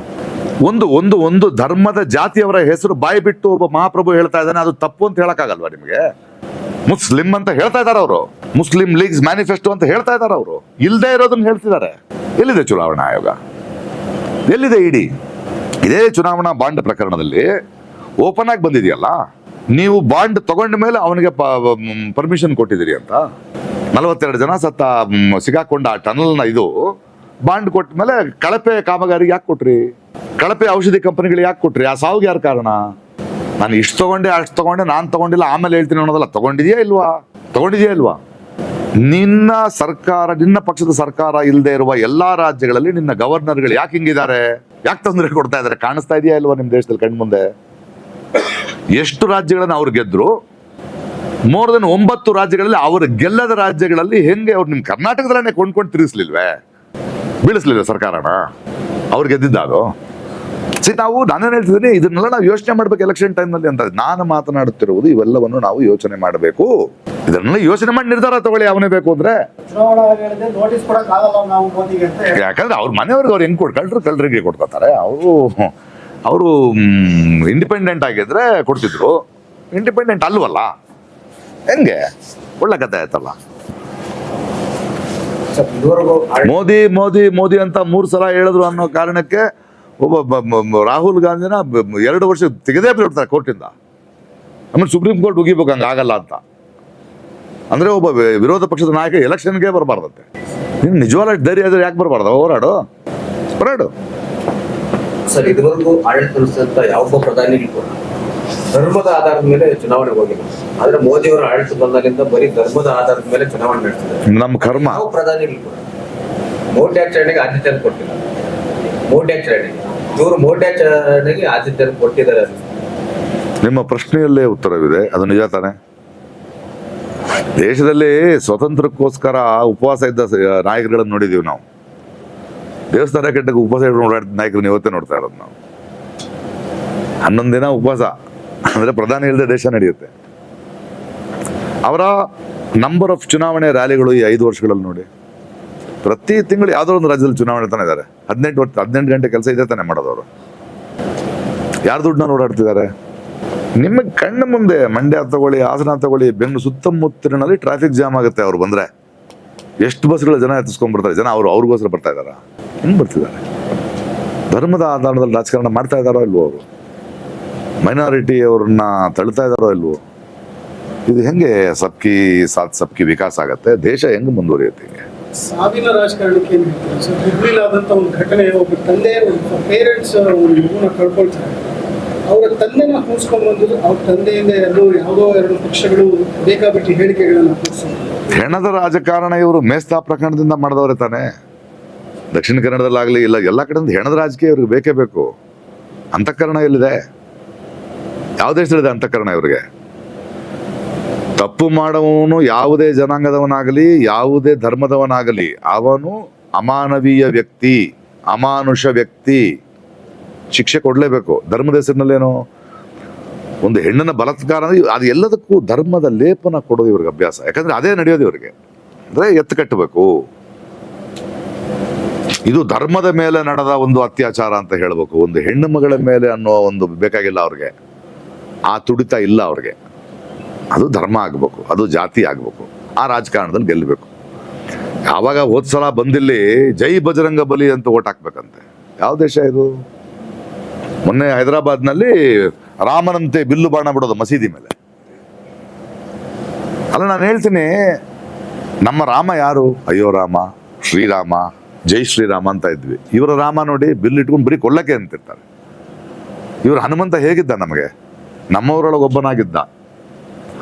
ಒಂದು ಒಂದು ಒಂದು ಧರ್ಮದ ಜಾತಿಯವರ ಹೆಸರು ಬಾಯಿ ಬಿಟ್ಟು ಒಬ್ಬ ಮಹಾಪ್ರಭು ಹೇಳ್ತಾ ಇದ್ದಾನೆ, ಅದು ತಪ್ಪು ಅಂತ ಹೇಳಕ್ಕಾಗಲ್ವಾ ನಿಮಗೆ? ಮುಸ್ಲಿಂ ಅಂತ ಹೇಳ್ತಾ ಇದ್ದಾರೆ ಅವರು. ಮುಸ್ಲಿಂ ಲೀಗ್ಸ್ ಮ್ಯಾನಿಫೆಸ್ಟೋ ಅಂತ ಹೇಳ್ತಾ ಇದ್ದಾರೆ ಅವರು. ಇಲ್ಲದೆ ಇರೋದನ್ನ ಹೇಳ್ತಿದ್ದಾರೆ. ಎಲ್ಲಿದೆ ಚುನಾವಣಾ ಆಯೋಗ? ಎಲ್ಲಿದೆ ಇಡಿ ಇದೇ ಚುನಾವಣಾ ಬಾಂಡ್ ಪ್ರಕರಣದಲ್ಲಿ ಓಪನ್ ಆಗಿ ಬಂದಿದೆಯಲ್ಲ? ನೀವು ಬಾಂಡ್ ತಗೊಂಡ ಮೇಲೆ ಅವನಿಗೆ ಪರ್ಮಿಷನ್ ಕೊಟ್ಟಿದ್ದೀರಿ ಅಂತ? ನಲವತ್ತೆರಡು ಜನ ಸತ್ತ ಸಿಗಾಕೊಂಡ ಆ ಟನಲ್ನ ಇದು, ಬಾಂಡ್ ಕೊಟ್ಟ ಮೇಲೆ ಕಳಪೆ ಕಾಮಗಾರಿಗೆ ಯಾಕೆ ಕೊಟ್ರಿ? ಕಳಪೆ ಔಷಧಿ ಕಂಪನಿಗಳಿಗೆ ಯಾಕೆ ಕೊಟ್ರಿ? ಆ ಸಾವಿಗೆ ಯಾರು ಕಾರಣ? ನಾನು ಇಷ್ಟು ತಗೊಂಡೆ, ಅಷ್ಟು ತಗೊಂಡೆ, ನಾನು ತಗೊಂಡಿಲ್ಲ, ಆಮೇಲೆ ಹೇಳ್ತೀನಿ ಅನ್ನೋದಲ್ಲ, ತಗೊಂಡಿದ್ಯಾ ಇಲ್ವಾ? ತಗೊಂಡಿದ್ಯಾ ಇಲ್ವಾ? ನಿನ್ನ ಸರ್ಕಾರ, ನಿನ್ನ ಪಕ್ಷದ ಸರ್ಕಾರ ಇಲ್ಲದೆ ಇರುವ ಎಲ್ಲಾ ರಾಜ್ಯಗಳಲ್ಲಿ ನಿನ್ನ ಗವರ್ನರ್ಗಳು ಯಾಕೆ ಹಿಂಗಿದ್ದಾರೆ? ಯಾಕೆ ತೊಂದರೆ ಕೊಡ್ತಾ ಇದ್ದಾರೆ? ಕಾಣಿಸ್ತಾ ಇದೆಯಾ ಇಲ್ವಾ ನಿಮ್ಮ ದೇಶದಲ್ಲಿ ಕಣ್ಮುಂದೆ? ಎಷ್ಟು ರಾಜ್ಯಗಳನ್ನ ಅವ್ರು ಗೆದ್ರು? ಮೋರ್ ದನ್ ಒಂಬತ್ತು ರಾಜ್ಯಗಳಲ್ಲಿ ಅವರು ಗೆಲ್ಲದ ರಾಜ್ಯಗಳಲ್ಲಿ ಹೆಂಗೆ ಅವ್ರು ನಿಮ್ ಕರ್ನಾಟಕದಲ್ಲೇ ಕೊಂಡ್ಕೊಂಡು ತಿರುಗಿಸ್ಲಿಲ್ವೇ? ಬೀಳಿಸ್ಲಿಲ್ವ ಸರ್ಕಾರನ? ಅವ್ರು ಗೆದ್ದಿದ್ದ ಸಿ ನಾವು ನಾನೇನು ಹೇಳ್ತಿದ್ದೀನಿ ಇದನ್ನೆಲ್ಲ ನಾವು ಯೋಚನೆ ಮಾಡ್ಬೇಕು ಎಲೆಕ್ಷನ್ ಟೈಮ್ನಲ್ಲಿ ಅಂತ. ನಾನು ಮಾತನಾಡುತ್ತಿರುವುದು ಇವೆಲ್ಲವನ್ನು ನಾವು ಯೋಚನೆ ಮಾಡಬೇಕು. ಇದನ್ನೆಲ್ಲ ಯೋಚನೆ ಮಾಡಿ ನಿರ್ಧಾರ ತಗೊಳ್ಳಿ ಅವನೇ ಬೇಕು ಅಂದ್ರೆ. ಯಾಕಂದ್ರೆ ಅವ್ರ ಮನೆಯವ್ರಿಗೆ ಅವ್ರು ಹೆಂಗ್ ಕೊಡ್ ಕಳ್ರು ಕಳ್ರಿಗೆ ಕೊಡ್ಕೊತಾರೆ. ಅವರು ಅವರು ಇಂಡಿಪೆಂಡೆಂಟ್ ಆಗಿದ್ರೆ ಕೊಡ್ತಿದ್ರು. ಇಂಡಿಪೆಂಡೆಂಟ್ ಅಲ್ವಲ್ಲ? ಹೆಂಗೆ? ಒಳ್ಳೆ ಕತೆ ಆಯ್ತಲ್ಲ. ಮೋದಿ ಮೋದಿ ಮೋದಿ ಅಂತ ಮೂರು ಸಲ ಹೇಳಿದ್ರು ಅನ್ನೋ ಕಾರಣಕ್ಕೆ ಒಬ್ಬ ರಾಹುಲ್ ಗಾಂಧಿನ ಎರಡು ವರ್ಷ ತೆಗೆದೇ ಬಿಡ್ತಾರೆ ಕೋರ್ಟಿಂದ. ಆಮೇಲೆ ಸುಪ್ರೀಂ ಕೋರ್ಟ್ ಉಗಿಬೇಕು ಹಂಗೆ ಆಗಲ್ಲ ಅಂತ. ಅಂದ್ರೆ ಒಬ್ಬ ವಿರೋಧ ಪಕ್ಷದ ನಾಯಕ ಎಲೆಕ್ಷನ್ಗೆ ಬರಬಾರ್ದಂತೆ. ನೀನು ನಿಜವಾದ ಧೈರ್ಯ ಆದರೆ ಯಾಕೆ ಬರಬಾರ್ದು? ಹೋರಾಡು. ಹೋರಾಡು ಸರ್ ಇದುವರೆಗೂ ಆಡಳಿತ ನಡೆಸಿದಂತ ಯಾವೊಬ್ಬ ಪ್ರಧಾನಿಗಳು ಕೂಡ ಧರ್ಮದ ಆಧಾರದ ಮೇಲೆ ಚುನಾವಣೆ ಹೋಗಿಲ್ಲ. ಆದ್ರೆ ಮೋದಿಯವರ ಆಡಳಿತ ಬಂದಾಗಿಂದ ಬರೀ ಧರ್ಮದ ಆಧಾರದ ಮೇಲೆ ಚುನಾವಣೆ ನಡೆಸಿದ್ದಾರೆ. ನಮ್ಮ ಕರ್ಮ. ಯಾವ ಪ್ರಧಾನಿ ಕೂಡ ಕೊಟ್ಟಿಲ್ಲ. ಇವರು ಆತಿಥ್ಯ ಕೊಟ್ಟಿದ್ದಾರೆ ನಿಮ್ಮ ಪ್ರಶ್ನೆಯಲ್ಲೇ ಉತ್ತರವಿದೆ, ಅದು ನಿಜ ತಾನೆ? ದೇಶದಲ್ಲಿ ಸ್ವತಂತ್ರಕ್ಕೋಸ್ಕರ ಉಪವಾಸ ಇದ್ದ ನಾಯಕರುಗಳನ್ನು ನೋಡಿದೀವಿ ನಾವು. ದೇವಸ್ಥಾನ ಕೆಟ್ಟಕ್ಕೆ ಉಪವಾಸ ಇಟ್ಟು ಓಡಾಡಿದ ನಾಯಕರನ್ನ ಇವತ್ತೇ ನೋಡ್ತಾ ಇರೋದು ನಾವು. ಹನ್ನೊಂದು ದಿನ ಉಪವಾಸ, ಅಂದ್ರೆ ಪ್ರಧಾನಿ ಇಲ್ಲದೆ ದೇಶ ನಡೆಯುತ್ತೆ. ಅವರ ನಂಬರ್ ಆಫ್ ಚುನಾವಣೆ ರ್ಯಾಲಿಗಳು ಈ ಐದು ವರ್ಷಗಳಲ್ಲಿ ನೋಡಿ. ಪ್ರತಿ ತಿಂಗಳು ಯಾವುದೋ ಒಂದು ರಾಜ್ಯದಲ್ಲಿ ಚುನಾವಣೆ ತಾನೇ ಇದ್ದಾರೆ ಹದಿನೆಂಟು ವರ್ಷ, ಹದಿನೆಂಟು ಗಂಟೆ ಕೆಲಸ ಇದೆ ತಾನೇ ಮಾಡೋದವರು. ಯಾರು ದುಡ್ಡನ್ನ ಓಡಾಡ್ತಿದ್ದಾರೆ? ನಿಮ್ಮ ಕಣ್ಣ ಮುಂದೆ ಮಂಡ್ಯ ತಗೊಳ್ಳಿ, ಹಾಸನ ತಗೊಳ್ಳಿ, ಬೆಂಗಳೂರು ಸುತ್ತಮುತ್ತಲಿನಲ್ಲಿ ಟ್ರಾಫಿಕ್ ಜಾಮ್ ಆಗುತ್ತೆ ಅವ್ರು ಬಂದ್ರೆ. ಎಷ್ಟು ಬಸ್ಗಳು ಜನ ಎತ್ತಿಸ್ಕೊಂಡ್ ಬರ್ತಾರೆ? ಜನ ಅವರು ಅವ್ರಿಗೋಸ್ಕರ ಬರ್ತಾ ಇದಾರ ಹೆಂಗ್ ಬರ್ತಿದ್ದಾರೆ? ಧರ್ಮದ ಆಧಾರದಲ್ಲಿ ರಾಜಕಾರಣ ಮಾಡ್ತಾ ಇದ್ದಾರೋ ಇಲ್ವೋ ಅವರು? ಮೈನಾರಿಟಿ ಅವ್ರನ್ನ ತಳ್ತಾ ಇದ್ದಾರೋ ಇಲ್ವೋ? ಇದು ಹೆಂಗೆ ಸಬ್ಕಿ ಸಾತ್ ಸಬ್ಕಿ ವಿಕಾಸ ಆಗುತ್ತೆ? ದೇಶ ಹೆಂಗೆ ಮುಂದುವರಿಯುತ್ತೆ ಸಾವಿನ ರಾಜಕಾರಣಕ್ಕೆ ಏನು ಹೇಳ್ತಾರೆ? ಸರ್ ಹುಬ್ಳಿಲಾದಂಥ ಒಂದು ಘಟನೆ, ಒಬ್ಬ ತಂದೆ, ಒಬ್ಬ ಪೇರೆಂಟ್ಸ್ ಒಂದು ಮಗುನ ಕಳ್ಕೊಳ್ತಾರೆ. ಅವರ ತಂದೆನ ಕೂರಿಸ್ಕೊಂಡು ಬಂದು ಅವ್ರ ತಂದೆಯಿಂದ ಎಲ್ಲೋ ಯಾವುದೋ ಎರಡು ಪಕ್ಷಗಳು ಬೇಕಾಬಿಟ್ಟು ಹೇಳಿಕೆಗಳನ್ನು ಹೆಣದ ರಾಜಕಾರಣ ಇವರು ಮೇಸ್ತಾ ಪ್ರಕರಣದಿಂದ ಮಾಡಿದವ್ರೆ ತಾನೆ. ದಕ್ಷಿಣ ಕನ್ನಡದಲ್ಲಾಗಲಿ ಇಲ್ಲ, ಎಲ್ಲ ಕಡೆಯಿಂದ ಹೆಣದ ರಾಜಕೀಯ ಇವ್ರಿಗೆ ಬೇಕೇ ಬೇಕು. ಅಂತಃಕರಣ ಎಲ್ಲಿದೆ? ಯಾವ ದೇಶದಲ್ಲಿದೆ ಅಂತಃಕರಣ ಇವ್ರಿಗೆ? ತಪ್ಪು ಮಾಡುವವನು ಯಾವುದೇ ಜನಾಂಗದವನಾಗಲಿ, ಯಾವುದೇ ಧರ್ಮದವನಾಗಲಿ, ಅವನು ಅಮಾನವೀಯ ವ್ಯಕ್ತಿ, ಅಮಾನುಷ ವ್ಯಕ್ತಿ. ಶಿಕ್ಷೆ ಕೊಡಲೇಬೇಕು. ಧರ್ಮದ ಹೆಸರಿನಲ್ಲೇನೋ? ಒಂದು ಹೆಣ್ಣನ್ನು ಬಲತ್ಕಾರ ಅದು ಎಲ್ಲದಕ್ಕೂ ಧರ್ಮದ ಲೇಪನ ಕೊಡೋದು ಇವ್ರಿಗೆ ಅಭ್ಯಾಸ. ಯಾಕಂದ್ರೆ ಅದೇ ನಡೆಯೋದು ಇವ್ರಿಗೆ. ಅಂದ್ರೆ ಎತ್ತು ಕಟ್ಟಬೇಕು. ಇದು ಧರ್ಮದ ಮೇಲೆ ನಡೆದ ಒಂದು ಅತ್ಯಾಚಾರ ಅಂತ ಹೇಳಬೇಕು. ಒಂದು ಹೆಣ್ಣು ಮಗಳ ಮೇಲೆ ಅನ್ನೋ ಒಂದು ಬೇಕಾಗಿಲ್ಲ ಅವ್ರಿಗೆ. ಆ ತುಡಿತ ಇಲ್ಲ ಅವ್ರಿಗೆ. ಅದು ಧರ್ಮ ಆಗ್ಬೇಕು, ಅದು ಜಾತಿ ಆಗ್ಬೇಕು, ಆ ರಾಜಕಾರಣದಲ್ಲಿ ಗೆಲ್ಲಬೇಕು. ಯಾವಾಗ ಹೋದ್ ಸಲ ಬಂದಿಲ್ಲಿ ಜೈ ಬಜರಂಗ ಬಲಿ ಅಂತ ಓಟ್ ಹಾಕ್ಬೇಕಂತೆ. ಯಾವ ದೇಶ ಇದು? ಮೊನ್ನೆ ಹೈದರಾಬಾದ್ನಲ್ಲಿ ರಾಮನಂತೆ ಬಿಲ್ಲು ಬಾಣ ಬಿಡೋದು ಮಸೀದಿ ಮೇಲೆ. ಅಲ್ಲ, ನಾನು ಹೇಳ್ತೀನಿ, ನಮ್ಮ ರಾಮ ಯಾರು? ಅಯ್ಯೋ ರಾಮ, ಶ್ರೀರಾಮ, ಜೈ ಶ್ರೀರಾಮ ಅಂತ ಇದ್ವಿ. ಇವರ ರಾಮ ನೋಡಿ ಬಿಲ್ ಇಟ್ಕೊಂಡು ಬರೀ ಕೊಲ್ಲಕ್ಕೆ ಅಂತಿರ್ತಾರೆ. ಇವರು ಹನುಮಂತ ಹೇಗಿದ್ದ ನಮಗೆ? ನಮ್ಮವರೊಳಗೆ ಒಬ್ಬನಾಗಿದ್ದ.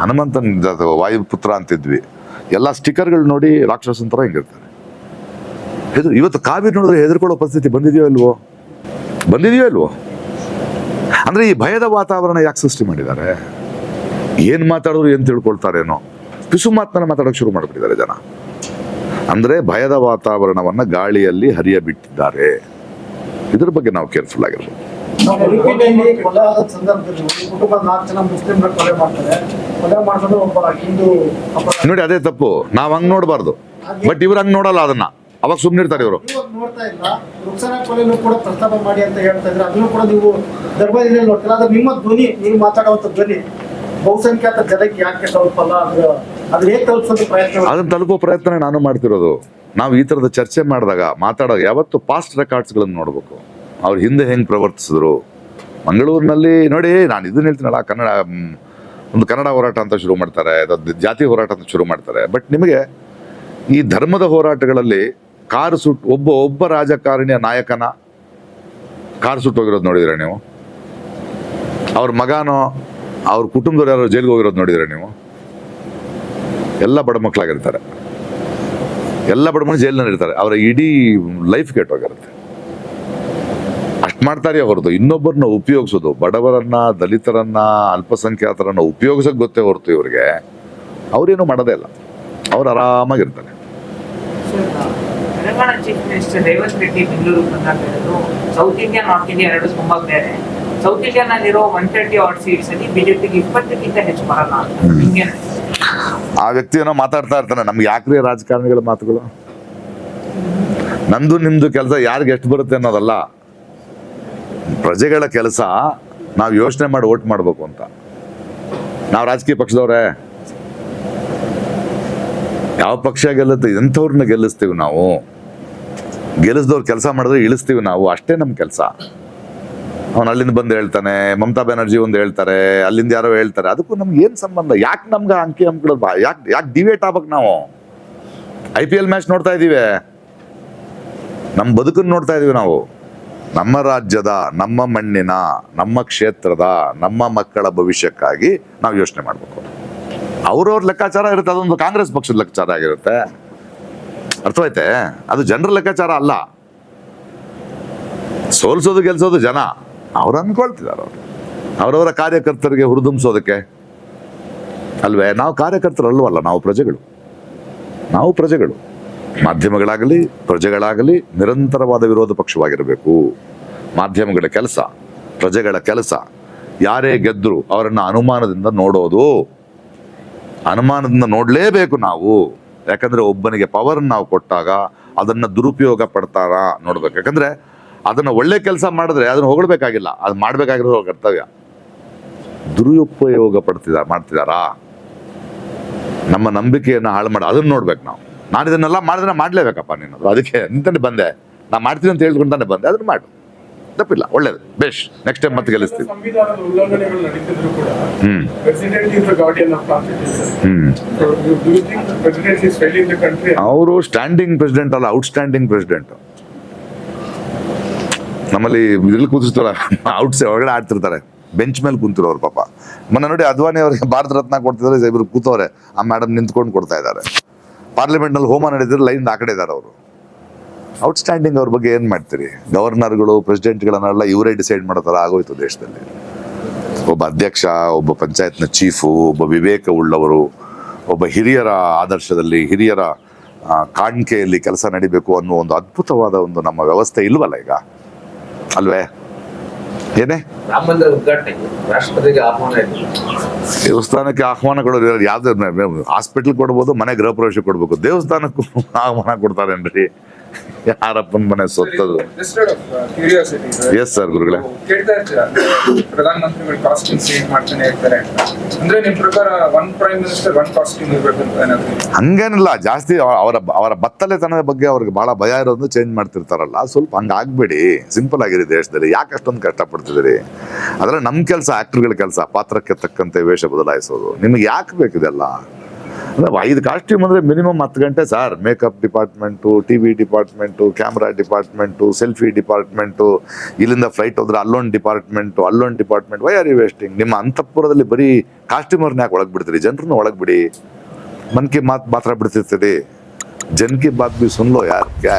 ಹನುಮಂತನ ವಾಯುಪುತ್ರ ಅಂತಿದ್ವಿ. ಎಲ್ಲ ಸ್ಟಿಕರ್ಗಳು ನೋಡಿ ರಾಕ್ಷಸನ ಥರ ಹಿಂಗಿರ್ತಾರೆ ಹೆದ್ರು ಇವತ್ತು ಕಾವೇರಿ ನೋಡಿದ್ರೆ ಹೆದರ್ಕೊಳ್ಳೋ ಪರಿಸ್ಥಿತಿ ಬಂದಿದೆಯೋ ಇಲ್ವೋ? ಬಂದಿದೆಯೋ ಇಲ್ವೋ? ಅಂದರೆ ಈ ಭಯದ ವಾತಾವರಣ ಯಾಕೆ ಸೃಷ್ಟಿ ಮಾಡಿದ್ದಾರೆ? ಏನು ಮಾತಾಡೋರು ಏನು ತಿಳ್ಕೊಳ್ತಾರೇನೋ ಪಿಸು ಮಾತನ್ನ ಮಾತಾಡೋಕೆ ಶುರು ಮಾಡಿಬಿಟ್ಟಿದ್ದಾರೆ ಜನ. ಅಂದರೆ ಭಯದ ವಾತಾವರಣವನ್ನು ಗಾಳಿಯಲ್ಲಿ ಹರಿಯ ಬಿಟ್ಟಿದ್ದಾರೆ ಇದ್ರ ಬಗ್ಗೆ ನಾವು ಕೇರ್ಫುಲ್ ಆಗಿರ್ಬೇಕು. ನೋಡಿ ಅದೇ ತಪ್ಪು. ನಾವ್ ಹಂಗ್ ನೋಡಬಾರ್ದು. ಬಟ್ ಇವ್ರು ಹಂಗ್ ನೋಡಲ್ಲ ಅದನ್ನ. ಅವಾಗ ಇವರು. ಅಂತ ಹೇಳ್ತಾ ಇದ್ರೆ. ಅದನ್ನು ತಲುಪೋ ಪ್ರಯತ್ನ ನಾನು ಮಾಡ್ತಿರೋದು. ನಾವು ಈ ತರದ ಚರ್ಚೆ ಮಾಡಿದಾಗ ಮಾತಾಡೋ ಯಾವತ್ತು ಪಾಸ್ಟ್ ರೆಕಾರ್ಡ್ಸ್ಗಳನ್ನು ನೋಡ್ಬೇಕು. ಅವ್ರು ಹಿಂದೆ ಹೆಂಗ್ ಪ್ರವರ್ತಿಸಿದ್ರು? ಮಂಗಳೂರಿನಲ್ಲಿ ನೋಡಿ ನಾನು ಇದನ್ನ ಹೇಳ್ತೀನಲ್ಲ ಕನ್ನಡ ಒಂದು ಕನ್ನಡ ಹೋರಾಟ ಅಂತ ಶುರು ಮಾಡ್ತಾರೆ ಜಾತಿ ಹೋರಾಟ ಅಂತ ಶುರು ಮಾಡ್ತಾರೆ. ಬಟ್ ನಿಮಗೆ ಈ ಧರ್ಮದ ಹೋರಾಟಗಳಲ್ಲಿ ಕಾರು ಸುಟ್ಟು ಒಬ್ಬ ಒಬ್ಬ ರಾಜಕಾರಣಿಯ ನಾಯಕನ ಕಾರು ಸುಟ್ಟೋಗಿರೋದು ನೋಡಿದ್ರೆ ನೀವು? ಅವ್ರ ಮಗನೋ, ಅವ್ರ ಕುಟುಂಬದವ್ರು ಯಾರೋ ಜೈಲಿಗೆ ಹೋಗಿರೋದು ನೋಡಿದ್ರೆ ನೀವು? ಎಲ್ಲ ಬಡ ಮಕ್ಕಳಾಗಿರ್ತಾರೆ ಎಲ್ಲ ಬಡ ಮಕ್ಕಳು ಜೈಲಿನಲ್ಲಿ ಇರ್ತಾರೆ ಅವರ ಇಡೀ ಲೈಫ್ ಕೆಟ್ಟೋಗಿರುತ್ತೆ ಮಾಡ್ತಾರೆ ಹೊರತು. ಇನ್ನೊಬ್ಬರನ್ನ ಉಪಯೋಗಿಸೋದು ಬಡವರನ್ನ ದಲಿತರನ್ನ ಅಲ್ಪಸಂಖ್ಯಾತರನ್ನ ಉಪಯೋಗಿಸೋಕೆ ಗೊತ್ತೇ ಹೊರತು ಇವ್ರಿಗೆ ಅವ್ರೇನು ಮಾಡೋದೇ ಇಲ್ಲ. ಅವ್ರು ಆರಾಮಾಗಿರ್ತಾರೆ. ತೆಲಂಗಾಣ ಚೀಫ್ ಮಿನಿಸ್ಟರ್ ರೇವಂತ್ ರೆಡ್ಡಿ ಬೆಂಗಳೂರು ಬಂದಾಗ ಸೌತ್ ಇಂಡಿಯಾ ನಾರ್ತ್ ಇಂಡಿಯಾ ಎರಡು ತುಂಬಾ ಬೇರೆ. ಸೌತ್ ಇಂಡಿಯಾನ್ ಅಲ್ಲಿರೋ ಒನ್ ತರ್ಟಿ ಆಟ್ ಸೀಟ್ಸ್ ಅಲ್ಲಿ ಬಿಜೆಪಿಗೆ ಇಪ್ಪತ್ತಕ್ಕಿಂತ ಹೆಚ್ಚು ಬರಲ್ಲ ಅಂತ ಹಿಂಗೆ ಆ ವ್ಯಕ್ತಿ ಏನೋ ಮಾತಾಡ್ತಾ ಇರ್ತಾನೆ. ನಮ್ಗೆ ಯಾಕ್ರಿ ರಾಜಕಾರಣಿಗಳ ಮಾತುಗಳು? ನಂದು ನಿಮ್ದು ಕೆಲಸ ಯಾರಿಗೆ ಎಷ್ಟು ಬರುತ್ತೆ ಅನ್ನೋದಲ್ಲ. ಪ್ರಜೆಗಳ ಕೆಲಸ ನಾವು ಯೋಚನೆ ಮಾಡಿ ಓಟ್ ಮಾಡಬೇಕು ಅಂತ. ನಾವು ರಾಜಕೀಯ ಪಕ್ಷದವ್ರೆ. ಯಾವ ಪಕ್ಷ ಗೆಲ್ಲುತ್ತೆ ಎಂಥವ್ರನ್ನ ಗೆಲ್ಲಿಸ್ತೀವಿ ನಾವು. ಗೆಲ್ಲಿಸ್ದವ್ರು ಕೆಲಸ ಮಾಡಿದ್ರೆ ಇಳಿಸ್ತೀವಿ ನಾವು, ಅಷ್ಟೇ ನಮ್ಮ ಕೆಲಸ. ಅವನು ಅಲ್ಲಿಂದ ಬಂದು ಹೇಳ್ತಾನೆ, ಮಮತಾ ಬ್ಯಾನರ್ಜಿ ಒಂದು ಹೇಳ್ತಾರೆ, ಅಲ್ಲಿಂದ ಯಾರೋ ಹೇಳ್ತಾರೆ, ಅದಕ್ಕೂ ನಮ್ಗೆ ಏನು ಸಂಬಂಧ? ಯಾಕೆ ನಮ್ಗೆ ಅಂಕಿ ಅಂಕಗಳು ಯಾಕೆ ಯಾಕೆ ಡಿವೇಟ್ ಆಗ್ಬೇಕು ನಾವು? ಐ ಪಿ ಎಲ್ ಮ್ಯಾಚ್ ನೋಡ್ತಾ ಇದ್ದೀವಿ ನಮ್ಮ ಬದುಕನ್ನು ನೋಡ್ತಾ ಇದೀವಿ ನಾವು. ನಮ್ಮ ರಾಜ್ಯದ, ನಮ್ಮ ಮಣ್ಣಿನ, ನಮ್ಮ ಕ್ಷೇತ್ರದ, ನಮ್ಮ ಮಕ್ಕಳ ಭವಿಷ್ಯಕ್ಕಾಗಿ ನಾವು ಯೋಚನೆ ಮಾಡಬೇಕು. ಅವ್ರವ್ರ ಲೆಕ್ಕಾಚಾರ ಇರುತ್ತೆ, ಅದೊಂದು ಕಾಂಗ್ರೆಸ್ ಪಕ್ಷದ ಲೆಕ್ಕಾಚಾರ ಆಗಿರುತ್ತೆ. ಅರ್ಥವಾಯ್ತೆ? ಅದು ಜನರ ಲೆಕ್ಕಾಚಾರ ಅಲ್ಲ. ಸೋಲ್ಸೋದು, ಗೆಲ್ಸೋದು ಜನ. ಅವ್ರು ಅನ್ಕೊಳ್ತಿದ್ದಾರೆ ಅವರು. ಅವರವರ ಕಾರ್ಯಕರ್ತರಿಗೆ ಹುರಿದುಂಬಿಸೋದಕ್ಕೆ. ಅಲ್ವೇ? ನಾವು ಕಾರ್ಯಕರ್ತರಲ್ವಲ್ಲ, ನಾವು ಪ್ರಜೆಗಳು. ನಾವು ಪ್ರಜೆಗಳು. ಮಾಧ್ಯಮಗಳಾಗಲಿ, ಪ್ರಜೆಗಳಾಗಲಿ ನಿರಂತರವಾದ ವಿರೋಧ ಪಕ್ಷವಾಗಿರಬೇಕು. ಮಾಧ್ಯಮಗಳ ಕೆಲಸ, ಪ್ರಜೆಗಳ ಕೆಲಸ. ಯಾರೇ ಗೆದ್ದರು ಅವರನ್ನು ಅನುಮಾನದಿಂದ ನೋಡೋದು. ಅನುಮಾನದಿಂದ ನೋಡಲೇಬೇಕು ನಾವು. ಯಾಕಂದರೆ ಒಬ್ಬನಿಗೆ ಪವರ್ ನಾವು ಕೊಟ್ಟಾಗ ಅದನ್ನು ದುರುಪಯೋಗ ಪಡ್ತಾರಾ ನೋಡ್ಬೇಕು. ಯಾಕಂದರೆ ಅದನ್ನು ಒಳ್ಳೆ ಕೆಲಸ ಮಾಡಿದ್ರೆ ಅದನ್ನು ಹೊಗಳಬೇಕಾಗಿಲ್ಲ. ಅದು ಮಾಡಬೇಕಾಗಿರೋ ಕರ್ತವ್ಯ. ದುರುಪಯೋಗ ಪಡ್ತಿದ್ದಾರೆ ಮಾಡ್ತಿದ್ದಾರಾ ನಮ್ಮ ನಂಬಿಕೆಯನ್ನು ಹಾಳು ಮಾಡಿ ಅದನ್ನು ನೋಡ್ಬೇಕು ನಾವು. ನಾನು ಇದನ್ನೆಲ್ಲ ಮಾಡಿದ್ರೆ ಮಾಡಲೇಬೇಕಪ್ಪ ನೀನು. ಅದಕ್ಕೆ ನಿಂತಾನೆ ಬಂದೆ. ನಾ ಮಾಡ್ತೀನಿ ಅಂತ ಹೇಳ್ಕೊಂತಾನೆ ಬಂದೆ. ಅದನ್ನು ಮಾಡು. ತಪ್ಪಿಲ್ಲ. ಒಳ್ಳೇದು. ಬೇಷ್. ನೆಕ್ಸ್ಟ್ ಟೈಮ್ ಮತ್ತೆ ಗೆಲ್ಲಿಸ್ತೀವಿ ಅವರು ಸ್ಟ್ಯಾಂಡಿಂಗ್ ಪ್ರೆಸಿಡೆಂಟ್ ಅಲ್ಲ ಔಟ್ಸ್ಟ್ಯಾಂಡಿಂಗ್ ಪ್ರೆಸಿಡೆಂಟ್ ನಮ್ಮಲ್ಲಿ ಇದ್ರಲ್ಲಿ ಕೂತಿರ್ತಾರ ಔಟ್ ಸೈಡ್ ಹೊರಗಡೆ ಆಡ್ತಿರ್ತಾರೆ. ಬೆಂಚ್ ಮೇಲೆ ಕುಂತಿರೋರು ಪಾಪ. ಮೊನ್ನೆ ನೋಡಿ ಅದ್ವಾನಿ ಅವರಿಗೆ ಭಾರತ ರತ್ನ ಕೊಡ್ತಿದ್ದಾರೆ ಇಬ್ರು ಕೂತವ್ರೆ. ಆ ಮೇಡಮ್ ನಿಂತ್ಕೊಂಡು ಕೊಡ್ತಾ ಇದ್ದಾರೆ. ಪಾರ್ಲಿಮೆಂಟ್ನಲ್ಲಿ ಹೋಮ ನಡೆದಿದ್ರೆ ಲೈನ್ ಆ ಕಡೆ ಇದ್ದಾರೆ ಅವರು. ಔಟ್ಸ್ಟ್ಯಾಂಡಿಂಗ್ ಅವ್ರ ಬಗ್ಗೆ ಏನು ಮಾಡ್ತೀರಿ? ಗವರ್ನರ್ಗಳು, ಪ್ರೆಸಿಡೆಂಟ್ಗಳನ್ನೆಲ್ಲ ಇವರೇ ಡಿಸೈಡ್ ಮಾಡೋ ಆಗೋಯ್ತು ದೇಶದಲ್ಲಿ. ಒಬ್ಬ ಅಧ್ಯಕ್ಷ, ಒಬ್ಬ ಪಂಚಾಯತ್ನ ಚೀಫು, ಒಬ್ಬ ವಿವೇಕ ಉಳ್ಳವರು ಒಬ್ಬ ಹಿರಿಯರ ಆದರ್ಶದಲ್ಲಿ, ಹಿರಿಯರ ಕಾಣಿಕೆಯಲ್ಲಿ ಕೆಲಸ ನಡಿಬೇಕು ಅನ್ನೋ ಒಂದು ಅದ್ಭುತವಾದ ಒಂದು ನಮ್ಮ ವ್ಯವಸ್ಥೆ ಇಲ್ವಲ್ಲ ಈಗ? ಅಲ್ವೇ? ಏನೇ? ದೇವಸ್ಥಾನಕ್ಕೆ ಆಹ್ವಾನ ಕೊಡೋದು ಯಾವ್ದು? ಹಾಸ್ಪಿಟಲ್ ಕೊಡ್ಬೋದು ಮನೆ ಗೃಹ ಪ್ರವೇಶ ಕೊಡ್ಬೇಕು. ದೇವಸ್ಥಾನಕ್ಕೂ ಆಹ್ವಾನ ಕೊಡ್ತಾರೇನ್ರಿ ಯಾರಪ್ಪನ ಮನೆ ಸೊತ್ತದು ಎಸ್ ಸರ್ ಗುರುಗಳೇ. ಕೇಳ್ತಾ ಇರ್ತೀರಾ? ಪ್ರಧಾನ ಮಂತ್ರಿಗಳು ಕಾಸ್ಟ್ಯೂಮ್ ಚೇಂಜ್ ಮಾಡ್ತಾನೆ ಇರ್ತಾರೆ ಅಂದ್ರೆ ನಿಮ್ ಪ್ರಕಾರ one prime minister one costume ಇರ್ಬೇಕು ಅಂತ ಏನಾದ್ರು ಹಂಗೇನಿಲ್ಲ ಜಾಸ್ತಿ ಅವರ ಅವರ ಬತ್ತಲೆತನದ ಬಗ್ಗೆ ಅವ್ರಿಗೆ ಬಹಳ ಭಯ ಇರೋದು ಚೇಂಜ್ ಮಾಡ್ತಿರ್ತಾರಲ್ಲ ಸ್ವಲ್ಪ ಹಂಗ ಆಗ್ಬೇಡಿ. ಸಿಂಪಲ್ ಆಗಿರಿ ದೇಶದಲ್ಲಿ. ಯಾಕೆ ಅಷ್ಟೊಂದು ಕಷ್ಟಪಡ್ತಿದ್ದೀರಿ? ಆದ್ರೆ ನಮ್ಮ ಕೆಲಸ ಆಕ್ಟರ್ಗಳ ಕೆಲಸ ಪಾತ್ರಕ್ಕೆ ತಕ್ಕಂತೆ ವೇಷ ಬದಲಾಯಿಸೋದು. ನಿಮ್ಗೆ ಯಾಕೆ ಬೇಕಿದೆಲ್ಲ ಅಂದರೆ ಐದು ಕಾಸ್ಟ್ಯೂಮ್ ಅಂದರೆ ಮಿನಿಮಮ್ ಹತ್ತು ಗಂಟೆ sir. Makeup department T V department camera department selfie department ಇಲ್ಲಿಂದ ಫ್ಲೈಟ್ ಹೋದ್ರೆ ಅಲ್ಲೊಂದು ಡಿಪಾರ್ಟ್ಮೆಂಟು ಅಲ್ಲೊಂದು department why are you wasting ನಿಮ್ಮ ಅಂತಃಪುರದಲ್ಲಿ ಬರೀ ಕಾಸ್ಟ್ಯೂಮರ್ನ ಯಾಕೆ ಒಳಗೆ ಬಿಡ್ತೀರಿ ಜನರನ್ನ ಒಳಗೆ ಬಿಡಿ ಮನ್ ಕಿ ಮಾತು ಮಾತ್ರ ಬಿಡ್ತಿರ್ತೀರಿ. ಜನ್ ಕಿ ಬಿ ಸುನ್ಲೋ ಯಾರು? ಕ್ಯಾ